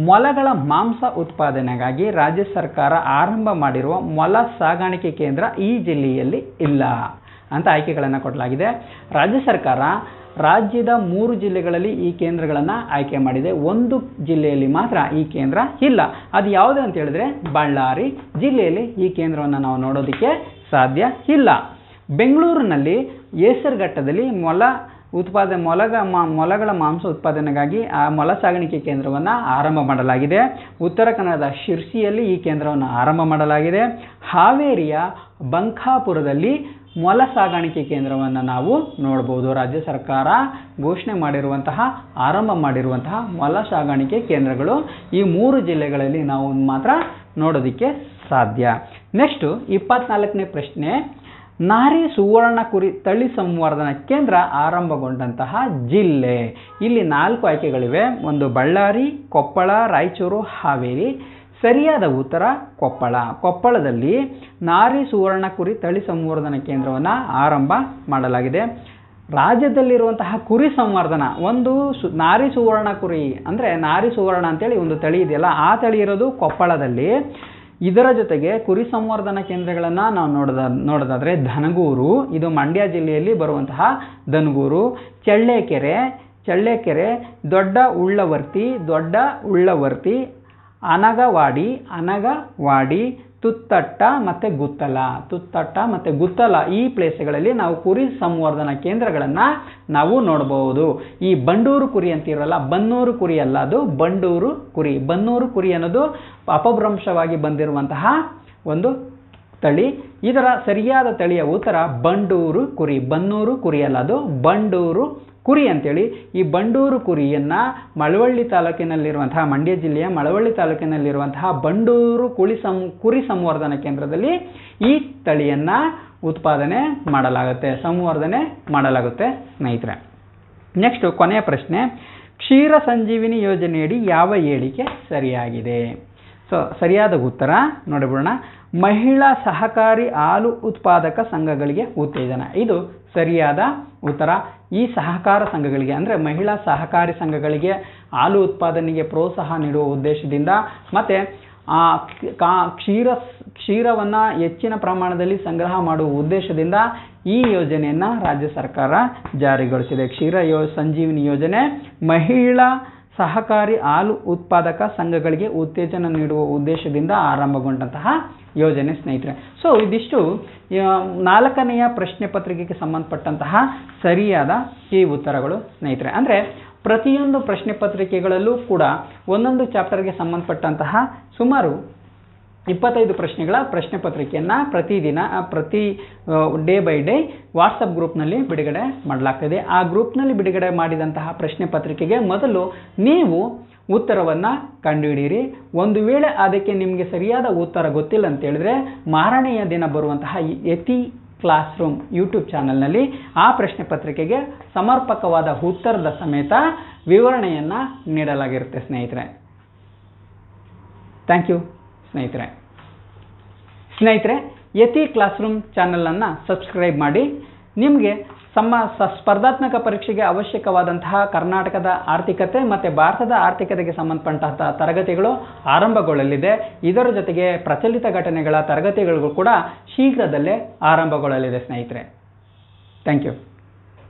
ಮೊಲಗಳ ಮಾಂಸ ಉತ್ಪಾದನೆಗಾಗಿ ರಾಜ್ಯ ಸರ್ಕಾರ ಆರಂಭ ಮಾಡಿರುವ ಮೊಲ ಸಾಗಾಣಿಕೆ ಕೇಂದ್ರ ಈ ಜಿಲ್ಲೆಯಲ್ಲಿ ಇಲ್ಲ ಅಂತ ಆಯ್ಕೆಗಳನ್ನು ಕೊಡಲಾಗಿದೆ. ರಾಜ್ಯ ಸರ್ಕಾರ ರಾಜ್ಯದ ಮೂರು ಜಿಲ್ಲೆಗಳಲ್ಲಿ ಈ ಕೇಂದ್ರಗಳನ್ನು ಆಯ್ಕೆ ಮಾಡಿದೆ. ಒಂದು ಜಿಲ್ಲೆಯಲ್ಲಿ ಮಾತ್ರ ಈ ಕೇಂದ್ರ ಇಲ್ಲ. ಅದು ಯಾವುದು ಅಂತ ಹೇಳಿದ್ರೆ ಬಳ್ಳಾರಿ ಜಿಲ್ಲೆಯಲ್ಲಿ ಈ ಕೇಂದ್ರವನ್ನು ನಾವು ನೋಡೋದಕ್ಕೆ ಸಾಧ್ಯ ಇಲ್ಲ. ಬೆಂಗಳೂರಿನಲ್ಲಿ ಏಸರ್ಘಟ್ಟದಲ್ಲಿ ಮೊಲ ಉತ್ಪಾದನೆ ಮೊಲಗ, ಮಾ, ಮೊಲಗಳ ಮಾಂಸ ಉತ್ಪಾದನೆಗಾಗಿ ಆ ಮೊಲ ಸಾಗಾಣಿಕೆ ಕೇಂದ್ರವನ್ನು ಆರಂಭ ಮಾಡಲಾಗಿದೆ. ಉತ್ತರ ಕನ್ನಡದ ಶಿರ್ಸಿಯಲ್ಲಿ ಈ ಕೇಂದ್ರವನ್ನು ಆರಂಭ ಮಾಡಲಾಗಿದೆ. ಹಾವೇರಿಯ ಬಂಕಾಪುರದಲ್ಲಿ ಮೊಲ ಸಾಗಾಣಿಕೆ ಕೇಂದ್ರವನ್ನು ನಾವು ನೋಡ್ಬೋದು. ರಾಜ್ಯ ಸರ್ಕಾರ ಘೋಷಣೆ ಮಾಡಿರುವಂತಹ, ಆರಂಭ ಮಾಡಿರುವಂತಹ ಮೊಲ ಸಾಗಾಣಿಕೆ ಕೇಂದ್ರಗಳು ಈ ಮೂರು ಜಿಲ್ಲೆಗಳಲ್ಲಿ ನಾವು ಮಾತ್ರ ನೋಡೋದಕ್ಕೆ ಸಾಧ್ಯ. ನೆಕ್ಸ್ಟು ಇಪ್ಪತ್ನಾಲ್ಕನೇ ಪ್ರಶ್ನೆ, ನಾರಿ ಸುವರ್ಣ ಕುರಿ ತಳಿ ಸಂವರ್ಧನಾ ಕೇಂದ್ರ ಆರಂಭಗೊಂಡಂತಹ ಜಿಲ್ಲೆ. ಇಲ್ಲಿ ನಾಲ್ಕು ಆಯ್ಕೆಗಳಿವೆ. ಒಂದು ಬಳ್ಳಾರಿ, ಕೊಪ್ಪಳ, ರಾಯಚೂರು, ಹಾವೇರಿ. ಸರಿಯಾದ ಉತ್ತರ ಕೊಪ್ಪಳ. ಕೊಪ್ಪಳದಲ್ಲಿ ನಾರಿ ಸುವರ್ಣ ಕುರಿ ತಳಿ ಸಂವರ್ಧನ ಕೇಂದ್ರವನ್ನು ಆರಂಭ ಮಾಡಲಾಗಿದೆ. ರಾಜ್ಯದಲ್ಲಿರುವಂತಹ ಕುರಿ ಸಂವರ್ಧನ, ಒಂದು ಸು, ನಾರಿ ಸುವರ್ಣ ಕುರಿ ಅಂದರೆ ನಾರಿ ಸುವರ್ಣ ಅಂತೇಳಿ ಒಂದು ತಳಿ ಇದೆಯಲ್ಲ, ಆ ತಳಿ ಇರೋದು ಕೊಪ್ಪಳದಲ್ಲಿ. ಇದರ ಜೊತೆಗೆ ಕುರಿ ಸಂವರ್ಧನಾ ಕೇಂದ್ರಗಳನ್ನು ನಾವು ನೋಡೋದ, ನೋಡೋದಾದರೆ ಧನಗೂರು, ಇದು ಮಂಡ್ಯ ಜಿಲ್ಲೆಯಲ್ಲಿ ಬರುವಂತಹ ಧನಗೂರು. ಚಳ್ಳೆಕೆರೆ ಚಳ್ಳೆಕೆರೆ ದೊಡ್ಡ ಉಳ್ಳವರ್ತಿ ದೊಡ್ಡ ಉಳ್ಳವರ್ತಿ ಅನಗವಾಡಿ ಅನಗವಾಡಿ, ತುತ್ತಟ್ಟ ಮತ್ತು ಗುತ್ತಲ. ತುತ್ತಟ್ಟ ಮತ್ತು ಗುತ್ತಲ ಈ ಪ್ಲೇಸ್ಗಳಲ್ಲಿ ನಾವು ಕುರಿ ಸಂವರ್ಧನಾ ಕೇಂದ್ರಗಳನ್ನು ನಾವು ನೋಡಬಹುದು ಈ ಬಂಡೂರು ಕುರಿ ಅಂತಿರಲ್ಲ ಬನ್ನೂರು ಕುರಿ ಅಲ್ಲ ಅದು, ಬಂಡೂರು ಕುರಿ. ಬನ್ನೂರು ಕುರಿ ಅನ್ನೋದು ಅಪಭ್ರಂಶವಾಗಿ ಬಂದಿರುವಂತಹ ಒಂದು ತಳಿ. ಇದರ ಸರಿಯಾದ ತಳಿಯ ಉತ್ತರ ಬಂಡೂರು ಕುರಿ. ಬನ್ನೂರು ಕುರಿ ಅಲ್ಲ ಅದು, ಬಂಡೂರು ಕುರಿ ಅಂತೇಳಿ, ಈ ಬಂಡೂರು ಕುರಿಯನ್ನು ಮಳವಳ್ಳಿ ತಾಲೂಕಿನಲ್ಲಿರುವಂತಹ, ಮಂಡ್ಯ ಜಿಲ್ಲೆಯ ಮಳವಳ್ಳಿ ತಾಲೂಕಿನಲ್ಲಿರುವಂತಹ ಬಂಡೂರು ಕುಳಿ ಸಂ, ಕುರಿ ಸಂವರ್ಧನಾ ಕೇಂದ್ರದಲ್ಲಿ ಈ ತಳಿಯನ್ನು ಉತ್ಪಾದನೆ ಮಾಡಲಾಗುತ್ತೆ, ಸಂವರ್ಧನೆ ಮಾಡಲಾಗುತ್ತೆ ಸ್ನೇಹಿತರೆ. ನೆಕ್ಸ್ಟ್ ಕೊನೆಯ ಪ್ರಶ್ನೆ, ಕ್ಷೀರ ಸಂಜೀವಿನಿ ಯೋಜನೆಯಡಿ ಯಾವ ಹೇಳಿಕೆ ಸರಿಯಾಗಿದೆ? ಸೊ ಸರಿಯಾದ ಉತ್ತರ ನೋಡಿಬಿಡೋಣ. ಮಹಿಳಾ ಸಹಕಾರಿ ಹಾಲು ಉತ್ಪಾದಕ ಸಂಘಗಳಿಗೆ ಉತ್ತೇಜನ. ಇದು ಸರಿಯಾದ ಉತ್ತರ. ಈ ಸಹಕಾರ ಸಂಘಗಳಿಗೆ ಅಂದರೆ ಮಹಿಳಾ ಸಹಕಾರಿ ಸಂಘಗಳಿಗೆ ಹಾಲು ಉತ್ಪಾದನೆಗೆ ಪ್ರೋತ್ಸಾಹ ನೀಡುವ ಉದ್ದೇಶದಿಂದ ಮತ್ತು ಕಾ ಕ್ಷೀರ ಕ್ಷೀರವನ್ನು ಹೆಚ್ಚಿನ ಪ್ರಮಾಣದಲ್ಲಿ ಸಂಗ್ರಹ ಮಾಡುವ ಉದ್ದೇಶದಿಂದ ಈ ಯೋಜನೆಯನ್ನು ರಾಜ್ಯ ಸರ್ಕಾರ ಜಾರಿಗೊಳಿಸಿದೆ. ಕ್ಷೀರ ಯೋ ಸಂಜೀವಿನಿ ಯೋಜನೆ ಮಹಿಳಾ ಸಹಕಾರಿ ಹಾಲು ಉತ್ಪಾದಕ ಸಂಘಗಳಿಗೆ ಉತ್ತೇಜನ ನೀಡುವ ಉದ್ದೇಶದಿಂದ ಆರಂಭಗೊಂಡಂತಹ ಯೋಜನೆ ಸ್ನೇಹಿತರೆ. ಸೊ ಇದಿಷ್ಟು ನಾಲ್ಕನೆಯ ಪ್ರಶ್ನೆ ಪತ್ರಿಕೆಗೆ ಸಂಬಂಧಪಟ್ಟಂತಹ ಸರಿಯಾದ ಈ ಉತ್ತರಗಳು ಸ್ನೇಹಿತರೆ. ಅಂದರೆ, ಪ್ರತಿಯೊಂದು ಪ್ರಶ್ನೆ ಪತ್ರಿಕೆಗಳಲ್ಲೂ ಕೂಡ ಒಂದೊಂದು ಚಾಪ್ಟರ್ಗೆ ಸಂಬಂಧಪಟ್ಟಂತಹ ಸುಮಾರು ಇಪ್ಪತ್ತೈದು ಪ್ರಶ್ನೆಗಳ ಪ್ರಶ್ನೆ ಪತ್ರಿಕೆಯನ್ನು ಪ್ರತಿದಿನ ಪ್ರತಿ ಡೇ ಬೈ ಡೇ ವಾಟ್ಸಪ್ ಗ್ರೂಪ್ನಲ್ಲಿ ಬಿಡುಗಡೆ ಮಾಡಲಾಗ್ತದೆ. ಆ ಗ್ರೂಪ್ನಲ್ಲಿ ಬಿಡುಗಡೆ ಮಾಡಿದಂತಹ ಪ್ರಶ್ನೆ ಪತ್ರಿಕೆಗೆ ಮೊದಲು ನೀವು ಉತ್ತರವನ್ನು ಕಂಡುಹಿಡಿಯಿರಿ. ಒಂದು ವೇಳೆ ಅದಕ್ಕೆ ನಿಮಗೆ ಸರಿಯಾದ ಉತ್ತರ ಗೊತ್ತಿಲ್ಲ ಅಂತೇಳಿದ್ರೆ ಮಾರನೆಯ ದಿನ ಬರುವಂತಹ ಯತಿ ಕ್ಲಾಸ್ ರೂಮ್ ಯೂಟ್ಯೂಬ್ ಚಾನಲ್ನಲ್ಲಿ ಆ ಪ್ರಶ್ನೆ ಪತ್ರಿಕೆಗೆ ಸಮರ್ಪಕವಾದ ಉತ್ತರದ ಸಮೇತ ವಿವರಣೆಯನ್ನು ನೀಡಲಾಗಿರುತ್ತೆ ಸ್ನೇಹಿತರೆ. ಥ್ಯಾಂಕ್ ಯು ಸ್ನೇಹಿತರೆ. ಸ್ನೇಹಿತರೆ, ಯತಿ ಕ್ಲಾಸ್ ರೂಮ್ ಚಾನಲನ್ನು ಸಬ್ಸ್ಕ್ರೈಬ್ ಮಾಡಿ. ನಿಮಗೆ ಸಮ ಸ್ಪರ್ಧಾತ್ಮಕ ಪರೀಕ್ಷೆಗೆ ಅವಶ್ಯಕವಾದಂತಹ ಕರ್ನಾಟಕದ ಆರ್ಥಿಕತೆ ಮತ್ತು ಭಾರತದ ಆರ್ಥಿಕತೆಗೆ ಸಂಬಂಧಪಟ್ಟಂತಹ ತರಗತಿಗಳು ಆರಂಭಗೊಳ್ಳಲಿದೆ. ಇದರ ಜೊತೆಗೆ ಪ್ರಚಲಿತ ಘಟನೆಗಳ ತರಗತಿಗಳು ಕೂಡ ಶೀಘ್ರದಲ್ಲೇ ಆರಂಭಗೊಳ್ಳಲಿದೆ ಸ್ನೇಹಿತರೆ. Thank you